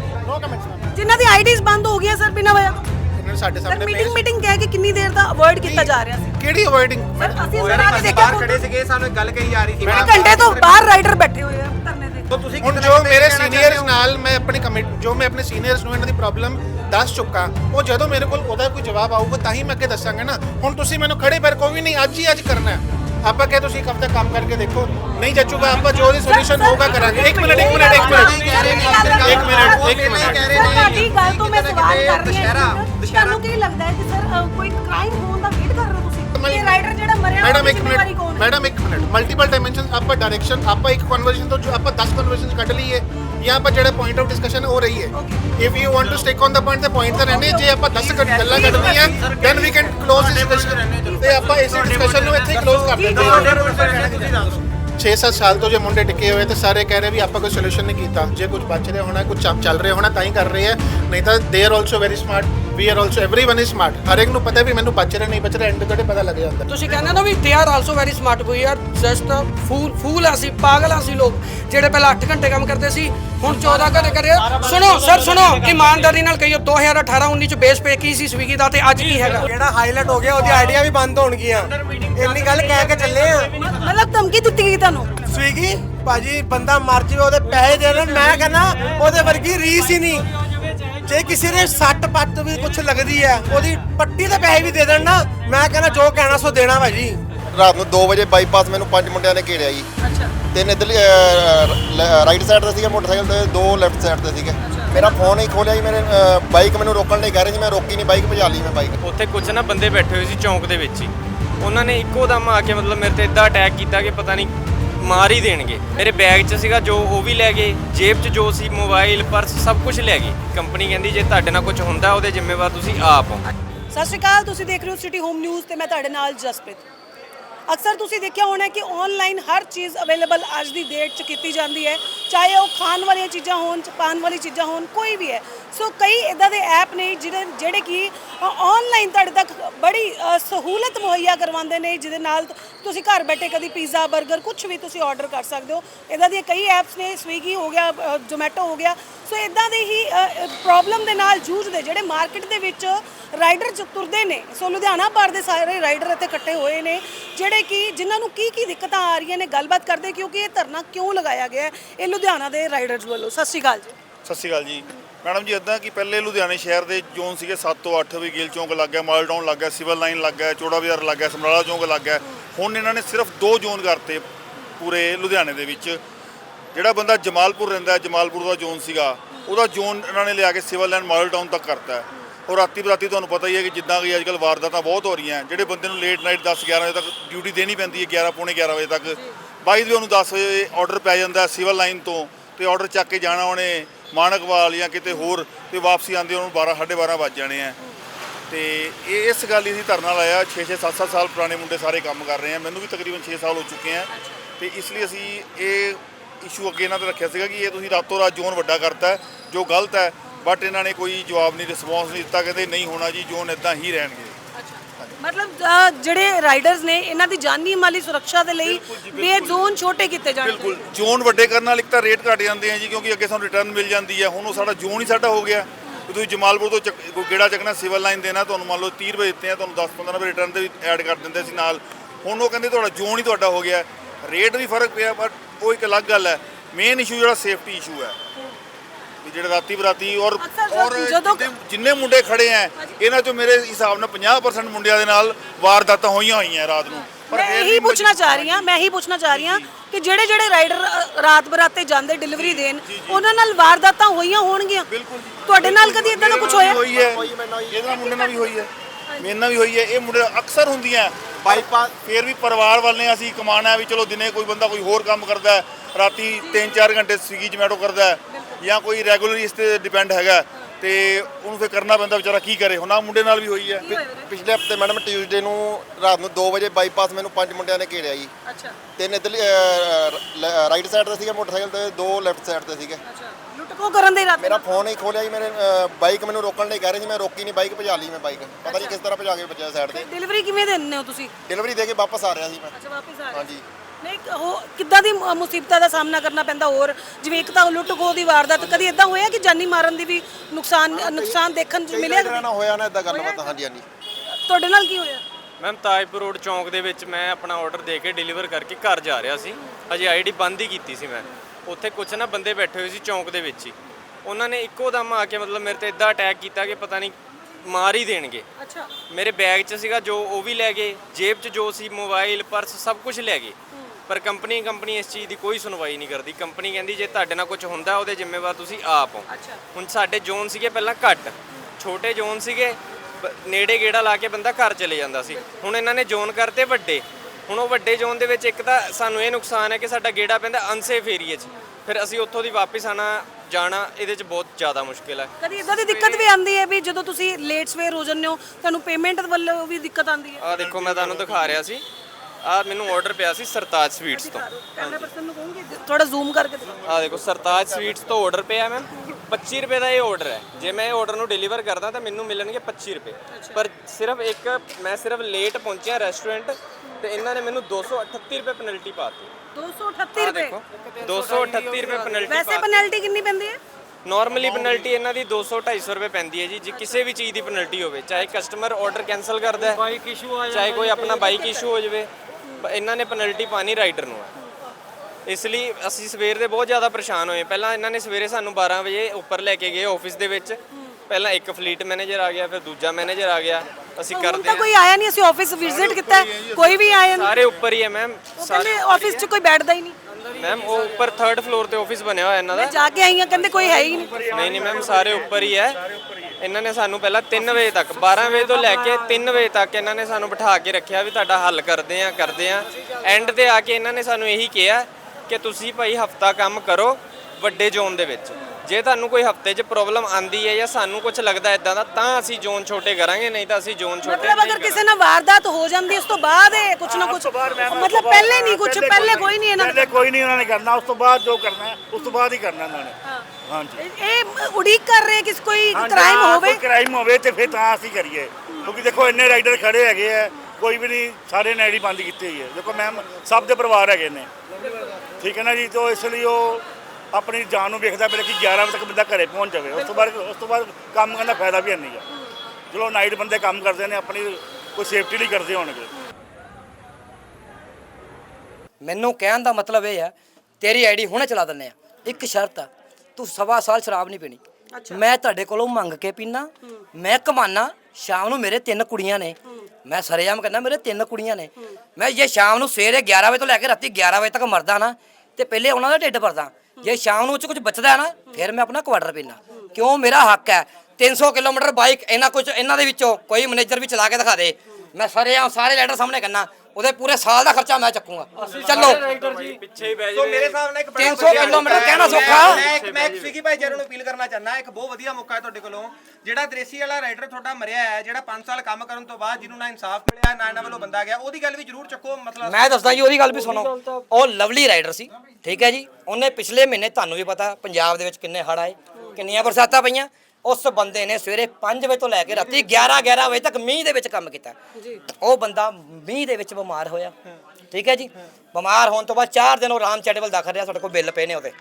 Speaker 1: ਜਿਨ੍ਹਾਂ ਦੀ ਆਈਡੀਜ਼ ਬੰਦ ਹੋ ਗਈਆਂ ਸਰ ਬਿਨਾਂ ਵਜ੍ਹਾ ਤੋਂ।
Speaker 3: ਇਹਨਾਂ ਨੇ ਸਾਡੇ
Speaker 1: ਸਰ
Speaker 3: ਸਾਹਮਣੇ
Speaker 1: ਮੀਟਿੰਗ ਮੀਟਿੰਗ ਕਹਿ ਕੇ ਕਿੰਨੀ ਦੇਰ ਦਾ ਅਵੋਇਡ ਕੀਤਾ ਜਾ ਰਿਹਾ ਸੀ?
Speaker 3: ਕਿਹੜੀ ਅਵੋਇਡਿੰਗ
Speaker 1: ਸਰ ਅਸੀਂ
Speaker 4: ਯਾਰ
Speaker 1: ਜ਼ਰਾ ਕੇ
Speaker 4: ਅਸੀਂ
Speaker 1: ਦੇਖਿਆ
Speaker 4: ਬਾਹਰ ਖੜੇ ਸੀਗੇ ਸਾਨੂੰ ਇੱਕ ਗੱਲ ਕਹੀ ਜਾ ਰਹੀ ਸੀ
Speaker 1: ਇੱਕ ਘੰਟੇ ਤੋਂ ਬਾਹਰ ਰਾਈਡਰ ਬੈਠੇ ਹੋਏ ਆ ਧਰਨੇ ਤੇ।
Speaker 4: ਤਾਂ ਤੁਸੀਂ
Speaker 3: ਹੁਣ
Speaker 4: ਕਿਤੇ
Speaker 3: ਜੋ
Speaker 4: ਕਿਤੇ
Speaker 3: ਮੇਰੇ
Speaker 4: ਕਹਿਣਾ ਚਾਹੁੰਦੇ
Speaker 3: ਸੀਨੀਅਰਸ
Speaker 4: ਹੋ।
Speaker 3: ਨਾਲ ਮੈਂ ਆਪਣੀ ਕਮਿਟ ਜੋ ਮੈਂ ਆਪਣੇ ਸੀਨੀਅਰਸ ਨੂੰ ਇਹਨਾਂ ਦੀ ਪ੍ਰੋਬਲਮ ਦੱਸ ਚੁੱਕਾ ਉਹ ਜਦੋਂ ਮੇਰੇ ਕੋਲ ਉਹਦਾ ਕੋਈ ਜਵਾਬ ਆਊਗਾ ਤਾਂ ਹੀ ਮੈਂ ਅੱਗੇ ਦੱਸਾਂਗਾ ਨਾ। ਹੁਣ ਤੁਸੀਂ ਮੈਨੂੰ ਖੜੇ ਪੈਰ ਕੋਈ ਵੀ ਨਹੀਂ ਅੱਜ ਹੀ ਅੱਜ ਕਰਨਾ ਹੈ। ਆਪਾਂ ਕਹੇ ਤੁਸੀਂ ਇੱਕ ਹਫਤਾ ਕੰਮ ਕਰਕੇ ਦੇਖੋ। ਨਹੀਂ ਜੱਚੂਗਾ ਆਪਾਂ ਜੋ ਉਹਦੀ ਸੋਲੂਸ਼ਨ ਹੋਊਗਾ ਕਰਾਂਗੇ। ਇੱਕ ਮਿੰਟ ਇੱਕ ਮਿੰਟ ਇੱਕ ਮਿੰਟ। ਇੱਕ ਮਿੰਟ ਇੱਕ ਮਿੰਟ।
Speaker 4: ਕਹਿ ਰਹੇ ਨੇ
Speaker 1: ਤੁਹਾਡੀ ਗੱਲ ਤੋਂ ਮੈਂ ਸਵਾਲ ਕਰ ਰਹੀ ਹਾਂ
Speaker 4: ਦੁਸ਼ਹਿਰਾ-
Speaker 1: ਇੱਕ।
Speaker 4: ਦੁਸ਼ਹਿਰਾ-
Speaker 1: ਤੁਹਾਨੂੰ ਕੀ ਲੱਗਦਾ ਹੈ ਕਿ ਸਰ ਕੋਈ ਕ੍ਰਾਈਮ ਹੋਣ ਦਾ ਵੇਟ ਕਰ ਇਹ ਰਾਈਡਰ ਜਿਹੜਾ ਮਰਿਆ
Speaker 3: ਮੈਡਮ
Speaker 1: ਉਹਦੀ
Speaker 3: ਇੱਕ
Speaker 1: ਜ਼ਿੰਮੇਵਾਰੀ
Speaker 3: ਮਿੰਟ
Speaker 1: ਕੌਣ ਹੈ?
Speaker 3: ਮੈਡਮ ਇੱਕ ਮਿੰਟ। ਮਲਟੀਪਲ ਡਾਈਮੈਂਸ਼ਨਸ ਆਪਾਂ ਡਾਇਰੈਕਸ਼ਨ ਆਪਾਂ ਇੱਕ ਕਨਵਰਸੇਸ਼ਨ ਤੋਂ ਜੋ ਆਪਾਂ 10 ਕਨਵਰਸੇਸ਼ਨਸ ਕੱਢ ਲਈਏ। ਜਾਂ ਆਪਾਂ ਜਿਹੜਾ ਪੁਆਇੰਟ ਆਫ ਡਿਸਕਸ਼ਨ ਹੋ ਰਹੀ ਹੈ if you want to stick on the point ਤੇ ਪੁਆਇੰਟ ਤਾਂ ਰਹਿਣੇ ਜੇ ਆਪਾਂ 10 ਗੱਲਾਂ ਕੱਢਣੀਆਂ then we can close this discussion ਤੇ ਆਪਾਂ ਇਸੇ ਡਿਸਕਸ਼ਨ ਨੂੰ ਇੱਥੇ ਕਲੋਜ਼ ਕਰ ਦਿੰਦੇ ਹਾਂ। 6-7 ਸਾਲ ਤੋਂ ਜੇ ਮੁੰਡੇ ਟਿਕੇ ਹੋਏ ਤੇ ਸਾਰੇ ਕਹਿ ਰਹੇ ਵੀ ਆਪਾਂ ਕੋਈ ਸੋਲੂਸ਼ਨ ਨਹੀਂ ਕੀਤਾ। ਜੇ ਕੁਝ ਬਚ ਰਿਹਾ ਹੋਣਾ ਕੁਝ ਚੱਲ ਰਿਹਾ ਹੋਣਾ ਤਾਂ ਹੀ ਕਰ ਰਹੇ ਆ। ਨਹੀਂ ਤਾਂ they are also very smart we are also everyone is smart ਹਰ ਇੱਕ ਨੂੰ ਪਤਾ ਵੀ ਮੈਨੂੰ ਬਚ ਰਿਹਾ ਨਹੀਂ ਬਚ ਰਿਹਾ ਐਂਡ ਤੇ ਪਤਾ ਲੱਗ ਜਾਂਦਾ
Speaker 2: ਤੁਸੀਂ ਕਹਿੰਦੇ ਨਾ ਵੀ they are also very smart we are just fool fool ਆ ਸੀ ਪਾਗਲ ਆ ਸੀ ਲੋਕ ਜਿਹੜੇ ਪਹਿਲਾਂ 8 ਘੰਟੇ ਕੰਮ ਕਰਦੇ ਸੀ ਹੁਣ 14 ਘੰਟੇ ਕਰੇ ਸੁਣੋ ਸਰ ਸੁਣੋ ਇਮਾਨਦਾਰੀ ਨਾਲ ਕਹੀਓ 2018 19 ਚ ਬੇਸ ਪੇ ਕੀ ਸੀ ਸਵੀਗੀ ਦਾ ਤੇ ਅੱਜ ਕੀ ਹੈਗਾ
Speaker 4: ਜਿਹੜਾ ਹਾਈਲਾਈਟ ਹੋ ਗਿਆ ਉਹਦੀ ਆਈਡੀਆ ਵੀ ਬੰਦ ਹੋਣਗੀਆਂ ਇੰਨੀ ਗੱਲ ਕਹਿ ਕੇ ਚੱਲੇ ਆ
Speaker 1: ਮਤਲਬ ਧਮਕੀ ਦਿੱਤੀ ਗਈ ਤੁਹਾਨੂੰ
Speaker 4: ਸਵੀਗੀ ਭਾਜੀ ਬੰਦਾ ਮਰ ਜਾਵੇ ਉਹਦੇ ਪੈਸੇ ਦੇ ਦੇਣ ਮੈਂ ਕਹਿੰਦਾ ਉਹਦੇ ਵਰਗੀ ਰੀਸ ਹੀ ਨਹੀਂ ਜੇ ਕਿਸੇ ਨੇ ਸੱਟ ਪੱਟ ਵੀ ਕੁਝ ਲੱਗਦੀ ਹੈ ਉਹਦੀ ਪੱਟੀ ਦੇ ਪੈਸੇ ਵੀ ਦੇ ਦੇਣ ਨਾ ਮੈਂ ਕਹਿੰਦਾ ਜੋ ਕਹਿਣਾ ਸੋ ਦੇਣਾ ਭਾਜੀ
Speaker 5: ਰਾਤ ਨੂੰ 2 ਵਜੇ ਬਾਈਪਾਸ ਮੈਨੂੰ ਪੰਜ ਮੁੰਡਿਆਂ ਨੇ ਘੇਰਿਆ ਜੀ
Speaker 1: ਅੱਛਾ।
Speaker 5: ਤਿੰਨ ਇਧਰਲੀ ਰਾਈਟ ਸਾਈਡ ਤੇ ਸੀਗੇ ਮੋਟਰਸਾਈਕਲ ਤੇ ਦੋ ਲੈਫਟ ਸਾਈਡ ਤੇ ਸੀਗੇ। ਮੇਰਾ ਫੋਨ ਹੀ ਖੋਲਿਆ ਜੀ ਮੇਰੇ ਬਾਈਕ ਮੈਨੂੰ ਰੋਕਣ ਲਈ ਕਹਿ ਰਹੇ ਸੀ ਮੈਂ ਰੋਕੀ ਨਹੀਂ ਬਾਈਕ ਭਜਾ ਲਈ ਮੈਂ ਬਾਈਕ
Speaker 6: ਉੱਥੇ ਕੁਝ ਨਾ ਬੰਦੇ ਬੈਠੇ ਹੋਏ ਸੀ ਚੌਂਕ ਦੇ ਵਿੱਚ ਹੀ। ਉਹਨਾਂ ਨੇ ਇੱਕੋ ਦਮ ਆ ਕੇ ਮਤਲਬ ਮੇਰੇ ਤੇ ਇਦਾਂ ਅਟੈਕ ਕੀਤਾ ਕਿ ਪਤਾ ਨਹੀਂ ਮਾਰ ਹੀ ਦੇਣਗੇ। ਮੇਰੇ ਬੈਗ 'ਚ ਸੀਗਾ ਜੋ ਉਹ ਵੀ ਲੈ ਗਏ, ਜੇਬ 'ਚ ਜੋ ਸੀ, ਮੋਬਾਈਲ ਪਰਸ ਸਭ ਕੁਝ ਲੈ ਗਏ। ਕੰਪਨੀ ਕਹਿੰਦੀ ਜੇ ਤੁਹਾਡੇ ਨਾਲ ਕੁਝ ਹੁੰਦਾ, ਉਹਦੇ ਜ਼ਿੰਮੇਵਾਰ ਤੁਸੀਂ ਆਪ ਹੋ।
Speaker 1: ਸਤਿ ਸ਼੍ਰੀ ਅਕਾਲ, ਤੁਸੀਂ ਦੇਖ ਰਹੇ ਹੋ ਸਿਟੀ ਹੋਮ ਨਿਊਜ਼ ਤੇ ਮੈਂ ਤੁਹਾਡੇ ਨਾਲ ਜਸਪ੍ਰੀਤ। ਅਕਸਰ ਤੁਸੀਂ ਦੇਖਿਆ ਹੋਣਾ ਕਿ ਆਨਲਾਈਨ ਹਰ ਚੀਜ਼ ਅਵੇਲੇਬਲ ਅੱਜ ਦੀ ਡੇਟ 'ਚ ਕੀਤੀ ਜਾਂਦੀ ਹੈ। ਚਾਹੇ ਉਹ ਖਾਣ ਵਾਲੀਆਂ ਚੀਜ਼ਾਂ ਹੋਣ, ਪਾਣ ਵਾਲੀ ਚੀਜ਼ਾਂ ਹੋਣ, ਕੋਈ ਵੀ ਹੈ। ਸੋ ਕਈ ਇਦਾਂ ਦੇ ਐਪ ਨੇ ਜਿਹੜੇ ਜਿਹੜੇ ਕਿ ਆਨਲਾਈਨ ਤੁਹਾਡੇ ਤੱਕ ਬੜੀ ਸਹੂਲਤ ਮੁਹੱਈਆ ਕਰਵਾਉਂਦੇ ਨੇ, ਜਿਹਦੇ ਨਾਲ ਤੁਸੀਂ ਘਰ ਬੈਠੇ ਕਦੀ ਪੀਜ਼ਾ 버ਗਰ ਕੁਝ ਵੀ ਤੁਸੀਂ ਆਰਡਰ ਕਰ ਸਕਦੇ ਹੋ। ਇਦਾਂ ਦੀਆਂ ਕਈ ਐਪਸ ਨੇ ਸਵੀਗੀ ਹੋ ਗਿਆ ਜੋਮੈਟੋ ਹੋ ਗਿਆ। ਸੋ ਇਦਾਂ ਦੇ ਹੀ ਪ੍ਰੋਬਲਮ ਦੇ ਨਾਲ ਜੂਝਦੇ ਜਿਹੜੇ ਮਾਰਕੀਟ ਦੇ ਵਿੱਚ ਰਾਈਡਰ ਤੁਰਦੇ ਨੇ, ਸੋ ਲੁਧਿਆਣਾ ਭਰ ਦੇ ਸਾਰੇ ਰਾਈਡਰ ਇੱਥੇ ਇਕੱਠੇ ਹੋਏ ਨੇ, ਜਿਹੜੇ ਕਿ ਜਿਨ੍ਹਾਂ ਨੂੰ ਕੀ ਕੀ ਦਿੱਕਤਾਂ ਆ ਰਹੀਆਂ ਨੇ ਗੱਲਬਾਤ ਕਰਦੇ, ਕਿਉਂਕਿ ਇਹ ਧਰਨਾ ਕਿਉਂ ਲਗਾਇਆ ਗਿਆ ਹੈ? ਇਹ ਲੁਧਿਆਣਾ ਦੇ ਰਾਈਡਰਸ ਵੱਲੋਂ। ਸਤਿ ਸ਼੍ਰੀ ਅਕਾਲ ਜੀ।
Speaker 7: ਸਤਿ ਸ਼੍ਰੀ ਅਕਾਲ ਜੀ। ਮੈਡਮ ਜੀ ਇਦਾਂ ਕਿ ਪਹਿਲੇ ਲੁਧਿਆਣੇ ਸ਼ਹਿਰ ਦੇ ਜ਼ੋਨ ਸੀਗੇ 7 ਤੋਂ 8 ਵੀ ਗਿੱਲ ਚੌਂਕ ਲੱਗ ਗਿਆ, ਮਾਲ ਟਾਊਨ ਲੱਗ ਗਿਆ ਸਿਵਲ ਲਾਈਨ ਲੱਗ ਗਿਆ, ਚੋੜਾ ਬਾਜ਼ਾਰ ਲੱਗ ਗਿਆ, ਸਮਰਾਲਾ ਚੌਂਕ ਲੱਗ ਗਿਆ। ਹੁਣ ਇਹਨਾਂ ਨੇ ਸਿਰਫ ਦੋ ਜ਼ੋਨ ਕਰਤੇ ਪੂਰੇ ਲੁਧਿਆਣੇ ਦੇ ਵਿੱਚ। ਜਿਹੜਾ ਬੰਦਾ ਜਮਾਲਪੁਰ ਰਹਿੰਦਾ ਜਮਾਲਪੁਰ ਦਾ ਜ਼ੋਨ ਸੀਗਾ, ਉਹਦਾ ਜ਼ੋਨ ਇਹਨਾਂ ਨੇ ਲਿਆ ਕੇ ਸਿਵਲ ਲਾਈਨ ਮਾਡਲ ਟਾਊਨ ਤੱਕ ਕਰਤਾ ਔਰ ਰਾਤੀ ਬਰਾਤੀ ਤੁਹਾਨੂੰ ਪਤਾ ਹੀ ਹੈ ਕਿ ਜਿੱਦਾਂ ਕਿ ਅੱਜਕੱਲ ਵਾਰਦਾਤਾਂ ਬਹੁਤ ਹੋ ਰਹੀਆਂ ਜਿਹੜੇ ਬੰਦੇ ਨੂੰ ਲੇਟ ਨਾਈਟ 10 11 ਵਜੇ ਤੱਕ ਡਿਊਟੀ ਦੇਣੀ ਪੈਂਦੀ ਹੈ 11 ਪੌਣੇ 11 ਵਜੇ ਤੱਕ। ਬਾਈ ਦੇ ਉਹਨੂੰ 10 ਵਜੇ ਆਰਡਰ ਪੈ ਜਾਂਦਾ ਸਿਵਲ ਲਾਈਨ ਤੋਂ, ਤੇ ਆਰਡਰ ਚੱਕ ਕੇ ਜਾਣਾ ਉਹਨੇ ਮਾਨਕਵਾਲ ਜਾਂ ਕਿਤੇ ਹੋਰ, ਤੇ ਵਾਪਸੀ ਆਉਂਦੇ ਉਹਨੂੰ 12 12:30 ਵੱਜ ਜਾਣੇ ਆ ਤੇ ਇਹ ਇਸ ਗੱਲ ਲਈ ਅਸੀਂ ਧਰਨਾ ਲਾਇਆ 6 6 7 7 ਸਾਲ ਪੁਰਾਣੇ ਮੁੰਡੇ ਸਾਰੇ ਕੰਮ ਕਰ ਰਹੇ ਆ ਮੈਨੂੰ ਵੀ ਤਕਰੀਬਨ 6 ਸਾਲ ਹੋ ਚੁੱਕੇ ਆ ਤੇ ਇਸ ਲਈ ਅਸੀਂ ਇਹ ਇਸ਼ੂ ਅੱਗੇ ਇਹਨਾਂ ਤੇ ਰੱਖਿਆ ਸੀਗਾ ਕਿ ਇਹ ਤੁਸੀਂ ਰਾਤੋਂ ਰਾਤ ਜ਼ੋਨ ਵੱਡਾ ਕਰਤਾ ਜੋ ਗਲਤ ਹੈ ਬਟ ਇਹਨਾਂ ਨੇ ਕੋਈ ਜਵਾਬ ਨਹੀਂ ਰਿਸਪੌਂਸ ਨਹੀਂ ਦਿੱਤਾ ਕਹਿੰਦੇ ਨਹੀਂ ਹੋਣਾ ਜੀ ਜ਼ੋਨ ਇਦਾਂ ਹੀ ਰਹਿਣਗੇ।
Speaker 1: ਮਤਲਬ ਅ, ਜਿਹੜੇ ਰਾਈਡਰਸ ਨੇ ਇਹਨਾਂ ਦੀ ਜਾਨੀ ਮਾਲੀ ਸੁਰੱਖਿਆ ਦੇ ਲਈ ਵੀ ਇਹ ਜ਼ੋਨ ਛੋਟੇ ਕੀਤੇ ਜਾਣ।
Speaker 7: ਬਿਲਕੁਲ। ਜ਼ੋਨ ਵੱਡੇ ਕਰਨ ਨਾਲ ਇੱਕ ਤਾਂ ਰੇਟ ਘਟ ਜਾਂਦੇ ਆ ਜੀ ਕਿਉਂਕਿ ਅੱਗੇ ਸਾਨੂੰ ਰਿਟਰਨ ਮਿਲ ਜਾਂਦੀ ਹੈ। ਹੁਣ ਉਹ ਸਾਡਾ ਜ਼ੋਨ ਹੀ ਸਾਡਾ ਹੋ ਗਿਆ। ਵੀ ਤੁਸੀਂ ਜਮਾਲਪੁਰ ਤੋਂ ਚੱਕ- ਕੋਈ ਗੇੜਾ ਚੱਕਣਾ ਸਿਵਲ ਲਾਈਨ ਦੇਣਾ ਤੁਹਾਨੂੰ ਮੰਨ ਲਓ 30 ਰੁਪਏ ਦਿੱਤੇ ਆ ਤੁਹਾਨੂੰ 10 15 ਰੁਪਏ ਰਿਟਰਨ ਤੇ ਵੀ ਐਡ ਕਰ ਦਿੰਦੇ ਸੀ ਨਾਲ। ਹੁਣ ਉਹ ਕਹਿੰਦੇ ਤੁਹਾਡਾ ਜ਼ੋਨ ਹੀ ਤੁਹਾਡਾ ਹੋ ਗਿਆ। ਰੇਟ ਵੀ ਫ਼ਰਕ ਪਿਆ ਬਟ ਉਹ ਇੱਕ ਅਲੱਗ ਗੱਲ ਹੈ। ਮੇਨ ਇਸ਼ੂ ਜਿਹੜਾ ਸੇਫਟੀ ਇਸ਼ੂ ਹੈ। ਵੀ ਜਿਹੜੇ ਰਾਤੀ ਬਰਾਤੀ ਔਰ ਔਰ ਜਿੰਨੇ- ਮੁੰਡੇ ਖੜੇ ਆ ਇਹਨਾਂ ਚੋਂ ਮੇਰੇ ਹਿਸਾਬ ਨਾਲ 50% ਮੁੰਡਿਆਂ ਦੇ ਨਾਲ ਵਾਰਦਾਤਾਂ ਹੋਈਆਂ ਹੋਈਆਂ ਰਾਤ ਨੂੰ।
Speaker 1: ਮੈਂ ਇਹੀ ਪੁੱਛਣਾ ਚਾਹ ਰਹੀ ਹਾਂ ਮੈਂ ਇਹੀ ਪੁੱਛਣਾ ਚਾਹ ਰਹੀ ਹਾਂ ਕਿ ਜਿਹੜੇ ਜਿਹੜੇ ਰਾਈਡਰ ਰਾਤ ਬਰਾਤੇ ਜਾਂਦੇ ਡਿਲੀਵਰੀ ਦੇਣ ਉਹਨਾਂ ਨਾਲ ਵਾਰਦਾਤਾਂ ਹੋਈਆਂ ਹੋਣਗੀਆਂ। ਤੁਹਾਡੇ ਨਾਲ ਕਦੀ ਇਦਾਂ ਦਾ ਕੁਝ ਹੋਇਆ?
Speaker 7: ਹੋਈ ਹੈ। ਇਹਦੇ ਨਾਲ ਮੁੰਡੇ ਨਾਲ ਵੀ ਹੋਈ ਹੈ। ਮੇਰੇ ਨਾਲ ਵੀ ਹੋਈ ਹੈ ਇਹ ਮੁੰਡੇ ਅਕਸਰ ਹੁੰਦੀਆਂ। ਬਾਈਪਾਸ ਫੇਰ ਵੀ ਪਰਿਵਾਰ ਵਾਲੇ ਅਸੀਂ ਕਮਾਣਾ ਵੀ ਚਲੋ ਦਿਨੇ ਕੋਈ ਬੰਦਾ ਕੋਈ ਹੋਰ ਕੰਮ ਕਰਦਾ ਹੈ ਰਾਤੀ 3-4 ਘੰਟੇ ਸਵਿਗੀ ਜਮੈਟੋ ਕਰਦਾ ਹੈ ਜਾਂ ਕੋਈ ਰੈਗੂਲਰ ਇਸ ਤੇ ਡਿਪੈਂਡ ਹੈਗਾ ਤੇ ਉਹਨੂੰ ਫੇਰ ਕਰਨਾ ਪੈਂਦਾ ਵਿਚਾਰਾ ਕੀ ਕਰੇ ਹੁਣ ਆ ਮੁੰਡੇ ਨਾਲ ਵੀ ਹੋਈ ਹੈ।
Speaker 5: ਪਿਛਲੇ ਹਫ਼ਤੇ ਮੈਡਮ ਟਿਊਜ਼ਡੇ ਨੂੰ ਰਾਤ ਨੂੰ 2 ਵਜੇ ਬਾਈਪਾਸ ਮੈਨੂੰ ਪੰਜ ਮੁੰਡਿਆਂ ਨੇ ਘੇਰਿਆ ਜੀ।
Speaker 1: ਅੱਛਾ।
Speaker 5: ਤਿੰਨ ਇਧਰਲੀ ਰਾਈਟ ਸਾਈਡ ਤੇ ਸੀਗੇ ਮੋਟਰਸਾਈਕਲ ਤੇ ਦੋ ਲੈਫਟ ਸਾਈਡ ਤੇ ਸੀਗੇ।
Speaker 1: ਅੱਛਾ। ਖੋ ਕਰਨ ਦੇ ਇਰਾਦੇ
Speaker 5: ਮੇਰਾ ਫੋਨ ਹੀ ਖੋਲਿਆ ਜੀ ਮੇਰੇ ਬਾਈਕ ਮੈਨੂੰ ਰੋਕਣ ਲਈ ਕਹਿ ਰਹੇ ਸੀ ਮੈਂ ਰੋਕੀ ਨਹੀਂ ਬਾਈਕ ਭਜਾ ਲਈ ਮੈਂ ਬਾਈਕ ਪਤਾ ਨਹੀਂ ਕਿਸ ਤਰ੍ਹਾਂ ਭਜਾ ਕੇ ਵੱਜਿਆ ਸਾਈਡ ਤੇ।
Speaker 1: ਡਿਲੀਵਰੀ ਕਿਵੇਂ ਦਿੰਦੇ ਹੋ ਤੁਸੀਂ?
Speaker 5: ਡਿਲੀਵਰੀ ਦੇ ਕੇ ਵਾਪਸ ਆ ਰਿਹਾ ਸੀ ਮੈਂ।
Speaker 1: ਅੱਛਾ ਵਾਪਸ ਆ
Speaker 5: ਹਾਂਜੀ।
Speaker 1: ਨਹੀਂ ਉਹ ਕਿੱਦਾਂ ਦੀ ਮੁਸੀਬਤਾਂ ਦਾ ਸਾਹਮਣਾ ਕਰਨਾ ਪੈਂਦਾ ਹੋਰ? ਜਿਵੇਂ ਇੱਕ ਤਾਂ ਲੁੱਟ ਖੋ ਦੀ ਵਾਰਦਾਤ ਕਦੀ ਇਦਾਂ ਹੋਇਆ ਕਿ ਜਾਨੀ ਮਾਰਨ ਦੀ ਵੀ ਨੁਕਸਾਨ ਨੁਕਸਾਨ ਦੇਖਣ ਮਿਲਿਆ
Speaker 5: ਮਿਲਿਆ
Speaker 1: ਕਦੀ?
Speaker 5: ਨਾ ਹੋਇਆ ਨਾ ਇਦਾਂ ਗੱਲਬਾਤ ਹਾਂਜੀ ਹਾਂਜੀ।
Speaker 1: ਤੁਹਾਡੇ ਨਾਲ ਕੀ ਹੋਇਆ?
Speaker 6: ਮੈਮ ਤਾਜਪੁਰ ਰੋਡ ਚੌਂਕ ਦੇ ਵਿੱਚ ਮੈਂ ਆਪਣਾ ਆਰਡਰ ਦੇ ਕੇ ਡਿਲੀਵਰ ਕਰਕੇ ਘਰ ਜਾ ਰਿਹਾ ਸੀ। ਅਜੇ ਆਈਡੀ ਬੰਦ ਹੀ ਕੀਤੀ ਸੀ ਮੈਂ। ਉੱਥੇ ਕੁਝ ਨਾ ਬੰਦੇ ਬੈਠੇ ਹੋਏ ਸੀ ਚੌਂਕ ਦੇ ਵਿੱਚ ਹੀ। ਉਹਨਾਂ ਨੇ ਇੱਕੋ ਦਮ ਆ ਕੇ ਮਤਲਬ ਮੇਰੇ ਤੇ ਇਦਾਂ ਅਟੈਕ ਕੀਤਾ ਕਿ ਪਤਾ ਨਹੀਂ ਮਾਰ ਹੀ ਦੇਣਗੇ।
Speaker 1: ਅੱਛਾ।
Speaker 6: ਮੇਰੇ ਬੈਗ 'ਚ ਸੀਗਾ ਜੋ ਉਹ ਵੀ ਲੈ ਗਏ ਜੇਬ 'ਚ ਜੋ ਸੀ ਮੋਬਾਈਲ ਪਰਸ ਸਭ ਕੁਝ ਲੈ ਗਏ। ਪਰ ਕੰਪਨੀ ਕੰਪਨੀ ਇਸ ਚੀਜ਼ ਦੀ ਕੋਈ ਸੁਣਵਾਈ ਨਹੀਂ ਕਰਦੀ। ਕੰਪਨੀ ਕਹਿੰਦੀ ਜੇ ਤੁਹਾਡੇ ਨਾਲ ਕੁਝ ਹੁੰਦਾ ਉਹਦੇ ਜ਼ਿੰਮੇਵਾਰ ਤੁਸੀਂ ਆਪ ਹੋ।
Speaker 1: ਅੱਛਾ।
Speaker 6: ਹੁਣ ਸਾਡੇ ਜ਼ੋਨ ਸੀਗੇ ਪਹਿਲਾਂ ਘੱਟ। ਛੋਟੇ ਜ਼ੋਨ ਸੀਗੇ ਬ- ਨੇੜੇ ਗੇੜਾ ਲਾ ਕੇ ਬੰਦਾ ਘਰ ਚਲੇ ਜਾਂਦਾ ਸੀ। ਹੁਣ ਇਹਨਾਂ ਨੇ ਜ਼ੋਨ ਕਰਤੇ ਵੱਡੇ। ਹੁਣ ਉਹ ਵੱਡੇ ਜ਼ੋਨ ਦੇ ਵਿੱਚ ਇੱਕ ਤਾਂ ਸਾਨੂੰ ਇਹ ਨੁਕਸਾਨ ਹੈ ਕਿ ਸਾਡਾ ਗੇੜਾ ਪੈਂਦਾ ਅਨਸੇਫ ਏਰੀਆ 'ਚ। ਫਿਰ ਅਸੀਂ ਉੱਥੋਂ ਦੀ ਵਾਪਸ ਆਣਾ ਜਾਣਾ ਇਹਦੇ 'ਚ ਬਹੁਤ ਜ਼ਿਆਦਾ ਮੁਸ਼ਕਿਲ ਹੈ।
Speaker 1: ਕਦੀ ਇਦਾਂ ਦੀ ਦਿੱਕਤ ਵੀ ਆਉਂਦੀ ਹੈ ਵੀ ਜਦੋਂ ਤੁਸੀਂ ਲੇਟ ਸਵੇਰ ਹੋ ਜਾਂਦੇ ਹੋ ਤੁਹਾਨੂੰ ਪੇਮੈਂਟ ਵੱਲੋਂ ਵੀ ਦਿੱਕਤ ਆਉਂਦੀ ਹੈ?
Speaker 6: ਆਹ ਦੇਖੋ ਮੈਂ ਤੁਹਾਨੂੰ ਦਿਖਾ ਰਿਹਾ ਸੀ। ਆਹ ਮੈਨੂੰ ਆਰਡਰ ਪਿਆ ਸੀ ਸਰਤਾਜ ਸਵੀਟਸ ਤੋਂ।
Speaker 1: ਕੈਮਰਾ ਪਰਸਨ ਨੂੰ ਕਹੂੰਗੀ ਥੋੜਾ ਜ਼ੂਮ ਕਰਕੇ।
Speaker 6: ਆਹ ਦੇਖੋ ਸਰਤਾਜ ਸਵੀਟਸ ਤੋਂ ਆਰਡਰ ਪਿਆ ਮੈਮ 25 ਰੁਪਏ ਦਾ ਇਹ ਆਰਡਰ ਹੈ। ਜੇ ਮੈਂ ਇਹ ਆਰਡਰ ਨੂੰ ਡਿਲੀਵਰ ਕਰਦਾ ਤਾਂ ਮੈਨੂੰ ਮਿਲਣਗੇ 25 ਰੁਪਏ। ਪਰ ਸਿਰਫ ਇੱਕ ਮੈਂ ਸਿਰਫ ਲੇਟ ਪਹੁੰਚਿਆ ਰੈਸਟੋਰੈਂਟ ਤੇ ਇਹਨਾਂ ਨੇ ਮੈਨੂੰ 238 ਰੁਪਏ ਪੈਨਲਟੀ ਪਾਤੀ।
Speaker 1: 238 ਰੁਪਏ?
Speaker 6: ਦੇਖੋ 238 ਰੁਪਏ ਪੈਨਲਟੀ
Speaker 1: ਵੈਸੇ ਪੈਨਲਟੀ ਕਿੰਨੀ ਪੈਂਦੀ ਹੈ?
Speaker 6: ਨਾਰਮਲੀ ਪੈਨਲਟੀ ਇਹਨਾਂ ਦੀ 200 250 ਰੁਪਏ ਪੈਂਦੀ ਹੈ ਜੀ ਜੇ ਕਿਸੇ ਵੀ ਚੀਜ਼ ਦੀ ਪੈਨਲਟੀ ਹੋਵੇ ਚਾਹੇ ਕਸਟਮਰ ਆਰਡਰ ਕੈਨਸਲ ਕਰਦਾ ਹੈ ਬਾਈਕ ਇਸ਼ੂ ਆ ਚਾਹੇ ਕੋਈ ਆਪਣਾ ਬਾਈਕ ਇਸ਼ੂ ਹੋ ਜਾਵੇ ਪ- ਇਹਨਾਂ ਨੇ ਪੈਨਲਟੀ ਪਾਣੀ ਰਾਈਡਰ ਨੂੰ ਹੈ ਇਸ ਲਈ ਅਸੀਂ ਸਵੇਰ ਦੇ ਬਹੁਤ ਜ਼ਿਆਦਾ ਪਰੇਸ਼ਾਨ ਹੋਏ ਪਹਿਲਾਂ ਇਹਨਾਂ ਨੇ ਸਵੇਰੇ ਸਾਨੂੰ 12 ਵਜੇ ਉੱਪਰ ਲੈ ਕੇ ਗਏ ਆਫਿਸ ਦੇ ਵਿੱਚ। ਪਹਿਲਾਂ ਇੱਕ ਫਲੀਟ ਮੈਨੇਜਰ ਆ ਗਿਆ ਫਿਰ ਦੂਜਾ ਮੈਨੇਜਰ ਆ ਗਿਆ। ਅਸੀਂ
Speaker 1: ਹੁਣ
Speaker 6: ਕਰਦੇ
Speaker 1: ਤਾਂ
Speaker 6: ਹਾਂ।
Speaker 1: ਕੋਈ ਆਇਆ ਨਹੀਂ ਅਸੀਂ ਆਫਿਸ ਵਿਜ਼ਿਟ ਕੀਤਾ ਹੈ, ਕੋਈ ਵੀ ਆਇਆ ਨਹੀਂ।
Speaker 6: ਸਾਰੇ ਉੱਪਰ ਹੀ ਹੈ ਮੈਮ
Speaker 1: ਉਹ ਕਹਿੰਦੇ ਆਫਿਸ 'ਚ ਕੋਈ ਬੈਠਦਾ ਹੀ ਨਹੀਂ।
Speaker 6: ਮੈਮ ਉਹ ਉੱਪਰ 3rd ਫਲੋਰ ਤੇ ਆਫਿਸ ਬਣਿਆ ਹੋਇਆ ਇਹਨਾਂ ਦਾ।
Speaker 1: ਜਾ ਕੇ ਆਈ ਹਾਂ ਕਹਿੰਦੇ ਕੋਈ ਹੈ ਹੀ ਨਹੀਂ।
Speaker 6: ਨਹੀਂ ਨਹੀਂ ਮੈਮ ਸਾਰੇ ਉੱਪਰ ਹੀ ਹੈ। ਇਹਨਾਂ ਨੇ ਸਾਨੂੰ ਪਹਿਲਾਂ 3 ਵਜੇ ਤੱਕ 12 ਵਜੇ ਤੋਂ ਲੈ ਕੇ 3 ਵਜੇ ਤੱਕ ਇਹਨਾਂ ਨੇ ਸਾਨੂੰ ਬਿਠਾ ਕੇ ਰੱਖਿਆ ਵੀ ਤੁਹਾਡਾ ਹੱਲ ਕਰਦੇ ਆ ਕਰਦੇ ਆ ਐਂਡ ਤੇ ਆ ਕੇ ਇਹਨਾਂ ਨੇ ਸਾਨੂੰ ਇਹੀ ਕਿਹਾ ਕਿ ਤੁਸੀਂ ਭਾਈ ਹਫਤਾ ਕੰਮ ਕਰੋ ਵੱਡੇ ਜ਼ੋਨ ਦੇ ਵਿੱਚ। ਜੇ ਤੁਹਾਨੂੰ ਕੋਈ ਹਫ਼ਤੇ 'ਚ ਪ੍ਰੋਬਲਮ ਆਂਦੀ ਹੈ ਜਾਂ ਸਾਨੂੰ ਕੁਝ ਲੱਗਦਾ ਇਦਾਂ ਦਾ ਤਾਂ ਅਸੀਂ ਜ਼ੋਨ ਛੋਟੇ ਕਰਾਂਗੇ ਨਹੀਂ ਤਾਂ ਅਸੀਂ ਜ਼ੋਨ ਛੋਟੇ
Speaker 1: ਮਤਲਬ ਅਗਰ ਕਿਸੇ ਨਾਲ ਵਾਰਦਾਤ ਹੋ ਜਾਂਦੀ ਉਸ ਤੋਂ ਬਾਅਦ ਇਹ ਕੁਛ ਨਾ ਕੁਛ ਮਤਲਬ ਪਹਿਲੇ ਨਹੀਂ ਕੁਛ ਪਹਿਲੇ ਕੋਈ ਨਹੀਂ ਇਹਨਾਂ
Speaker 8: ਪਹਿਲੇ ਕੋਈ ਨਹੀਂ ਉਹਨਾਂ ਨੇ ਕਰਨਾ ਉਸ ਤੋਂ ਬਾਅਦ ਜੋ ਕਰਨਾ ਹੈ, ਉਸ ਤੋਂ ਬਾਅਦ ਹੀ ਕਰਨਾ ਇਹਨਾਂ ਨੇ। ਹਾਂਜੀ।
Speaker 1: ਇਹ- ਉਡੀਕ ਕਰ ਰਹੇ ਕਿ ਕੋਈ ਕ੍ਰਾਈਮ ਹੋਵੇ
Speaker 8: ਕੋਈ ਕ੍ਰਾਈਮ ਹੋਵੇ ਤੇ ਫਿਰ ਤਾਂ ਅਸੀਂ ਕਰੀਏ। ਕਿਉਂਕਿ ਦੇਖੋ ਇੰਨੇ ਰਾਈਡਰ ਖੜੇ ਹੈਗੇ ਆ ਕੋਈ ਵੀ ਨਹੀਂ ਸਾਰੇ ਨੇ ਆਈਡੀ ਬੰਦ ਕੀਤੀ ਹੋਈ ਹੈ ਦੇਖੋ ਮੈਮ ਸਭ ਦੇ ਪਰਿਵਾਰ ਹੈਗੇ ਨੇ। ਠੀਕ ਹੈ ਨਾ ਜੀ ਤੋਂ ਇਸ ਲਈ ਉਹ ਆਪਣੀ ਜਾਨ ਨੂੰ ਵੇਖਦਾ ਪਿਆ ਕਿ 11 ਵਜੇ ਤੱਕ ਬੰਦਾ ਘਰੇ ਪਹੁੰਚ ਜਾਵੇ। ਉਸ ਤੋਂ ਬਾਅਦ ਉਸ ਤੋਂ ਬਾਅਦ ਕੰਮ ਕਰਨ ਦਾ ਫਾਇਦਾ ਵੀ ਨਹੀਂ ਹੈ ਚਲੋ ਨਾਈਟ ਬੰਦੇ ਕੰਮ ਕਰਦੇ ਨੇ ਆਪਣੀ ਕੋਈ ਸੇਫਟੀ ਲਈ ਕਰਦੇ ਹੋਣਗੇ।
Speaker 9: ਮੈਨੂੰ ਕਹਿਣ ਦਾ ਮਤਲਬ ਇਹ ਹੈ ਤੇਰੀ ਆਈਡੀ ਹੁਣੇ ਚਲਾ ਦਿੰਨੇ ਆ। ਇੱਕ ਸ਼ਰਤ ਆ ਤੂੰ ਸਵਾ ਸਾਲ ਸ਼ਰਾਬ ਨਹੀਂ ਪੀਣੀ। ਮੈਂ ਤੁਹਾਡੇ ਕੋਲੋਂ ਮੰਗ ਕੇ ਪੀਣਾ ਮੈਂ ਕਮਾਨਾ ਸ਼ਾਮ ਨੂੰ ਮੇਰੇ ਤਿੰਨ ਕੁੜੀਆਂ ਨੇ। ਮੈਂ ਸਰੇਆਮ ਕਹਿੰਦਾ ਮੇਰੇ ਤਿੰਨ ਕੁੜੀਆਂ ਨੇ। ਮੈਂ ਜੇ ਸ਼ਾਮ ਨੂੰ ਸਵੇਰੇ 11 ਵਜੇ ਤੋਂ ਲੈ ਕੇ ਰਾਤੀ 11 ਵਜੇ ਤੱਕ ਮਰਦਾ ਨਾ ਤੇ ਪਹਿਲੇ ਉਹਨਾਂ ਦਾ ਢਿੱਡ ਭਰਦਾ। ਜੇ ਸ਼ਾਮ ਨੂੰ ਉਹ 'ਚ ਕੁਝ ਬਚਦਾ ਨਾ, ਫਿਰ ਮੈਂ ਆਪਣਾ ਕੁਆਟਰ ਪੀਣਾ ਕਿਉਂ? ਮੇਰਾ ਹੱਕ ਹੈ। 300 ਕਿਲੋਮੀਟਰ ਬਾਈਕ, ਇਹਨਾਂ ਕੁਝ ਇਹਨਾਂ ਦੇ ਵਿੱਚੋਂ ਕੋਈ ਮੈਨੇਜਰ ਵੀ ਚਲਾ ਕੇ ਦਿਖਾ ਦੇ। ਮੈਂ ਸਾਰੇ ਆ ਸਾਰੇ ਰਾਈਡਰ ਸਾਹਮਣੇ ਕਰਨਾ। ਉਹਦੇ ਪੂਰੇ ਸਾਲ ਦਾ ਖਰਚਾ ਮੈਂ ਚੱਕੂਗਾ। ਚੱਲੋ।
Speaker 6: ਪਿੱਛੇ ਹੀ ਬਹਿ
Speaker 4: ਸੋ ਮੇਰੇ ਹਿਸਾਬ ਨਾਲ ਇੱਕ ਬੜਾ
Speaker 9: 300 ਕਿਲੋਮੀਟਰ ਕਹਿਣਾ ਸੌਖਾ।
Speaker 4: ਮੈਂ ਇੱਕ ਮੈਂ ਇੱਕ ਸਵਿਗੀ ਭਾਈਚਾਰੇ ਨੂੰ ਅਪੀਲ ਕਰਨਾ ਚਾਹੁੰਦਾ ਇੱਕ ਬਹੁਤ ਵਧੀਆ ਮੌਕਾ ਹੈ ਤੁਹਾਡੇ ਕੋਲੋਂ। ਜਿਹੜਾ ਦ੍ਰੇਸੀ ਵਾਲਾ ਰਾਈਡਰ ਤੁਹਾਡਾ ਮਰਿਆ ਹੈ ਜਿਹੜਾ 5 ਸਾਲ ਕੰਮ ਕਰਨ ਤੋਂ ਬਾਅਦ ਜਿਹਨੂੰ ਨਾ ਇਨਸਾਫ ਮਿਲਿਆ ਨਾ ਇਹਨਾਂ ਵੱਲੋਂ ਬੰਦਾ ਗਿਆ ਉਹਦੀ ਗੱਲ ਵੀ ਜ਼ਰੂਰ ਚੱਕੋ ਮਸਲਾ
Speaker 9: ਮੈਂ ਦੱਸਦਾ ਜੀ ਉਹਦੀ ਗੱਲ ਵੀ ਸੁਣੋ। ਉਹ ਲਵਲੀ ਰਾਈਡਰ ਸੀ ਠੀਕ ਹੈ ਜੀ? ਉਹਨੇ ਪਿਛਲੇ ਮਹੀਨੇ ਤੁਹਾਨੂੰ ਵੀ ਪਤਾ ਪੰਜਾਬ ਦੇ ਵਿੱਚ ਕਿੰਨੇ ਹੜ੍ਹ ਆਏ ਕਿੰਨੀਆਂ ਬਰਸਾਤਾਂ ਪਈਆਂ ਉਸ ਬੰਦੇ ਨੇ ਸਵੇਰੇ 5 ਵਜੇ ਤੋਂ ਲੈ ਕੇ ਰਾਤੀ 11 11 ਵਜੇ ਤੱਕ ਮੀਂਹ ਦੇ ਵਿੱਚ ਕੰਮ ਕੀਤਾ। ਉਹ ਬੰਦਾ ਮੀਂਹ ਦੇ ਵਿੱਚ ਬਿਮਾਰ ਹੋਇਆ। ਠੀਕ ਹੈ ਜੀ? ਬਿਮਾਰ ਹੋਣ ਤੋਂ ਬਾਅਦ 4 ਦਿਨ ਉਹ ਰਾਮ ਚੈਟੇਬਲ ਦਾਖਲ ਰਿਹਾ ਸਾਡੇ ਕੋਲ ਬਿੱਲ ਪਏ ਨੇ ਉਹਦੇ।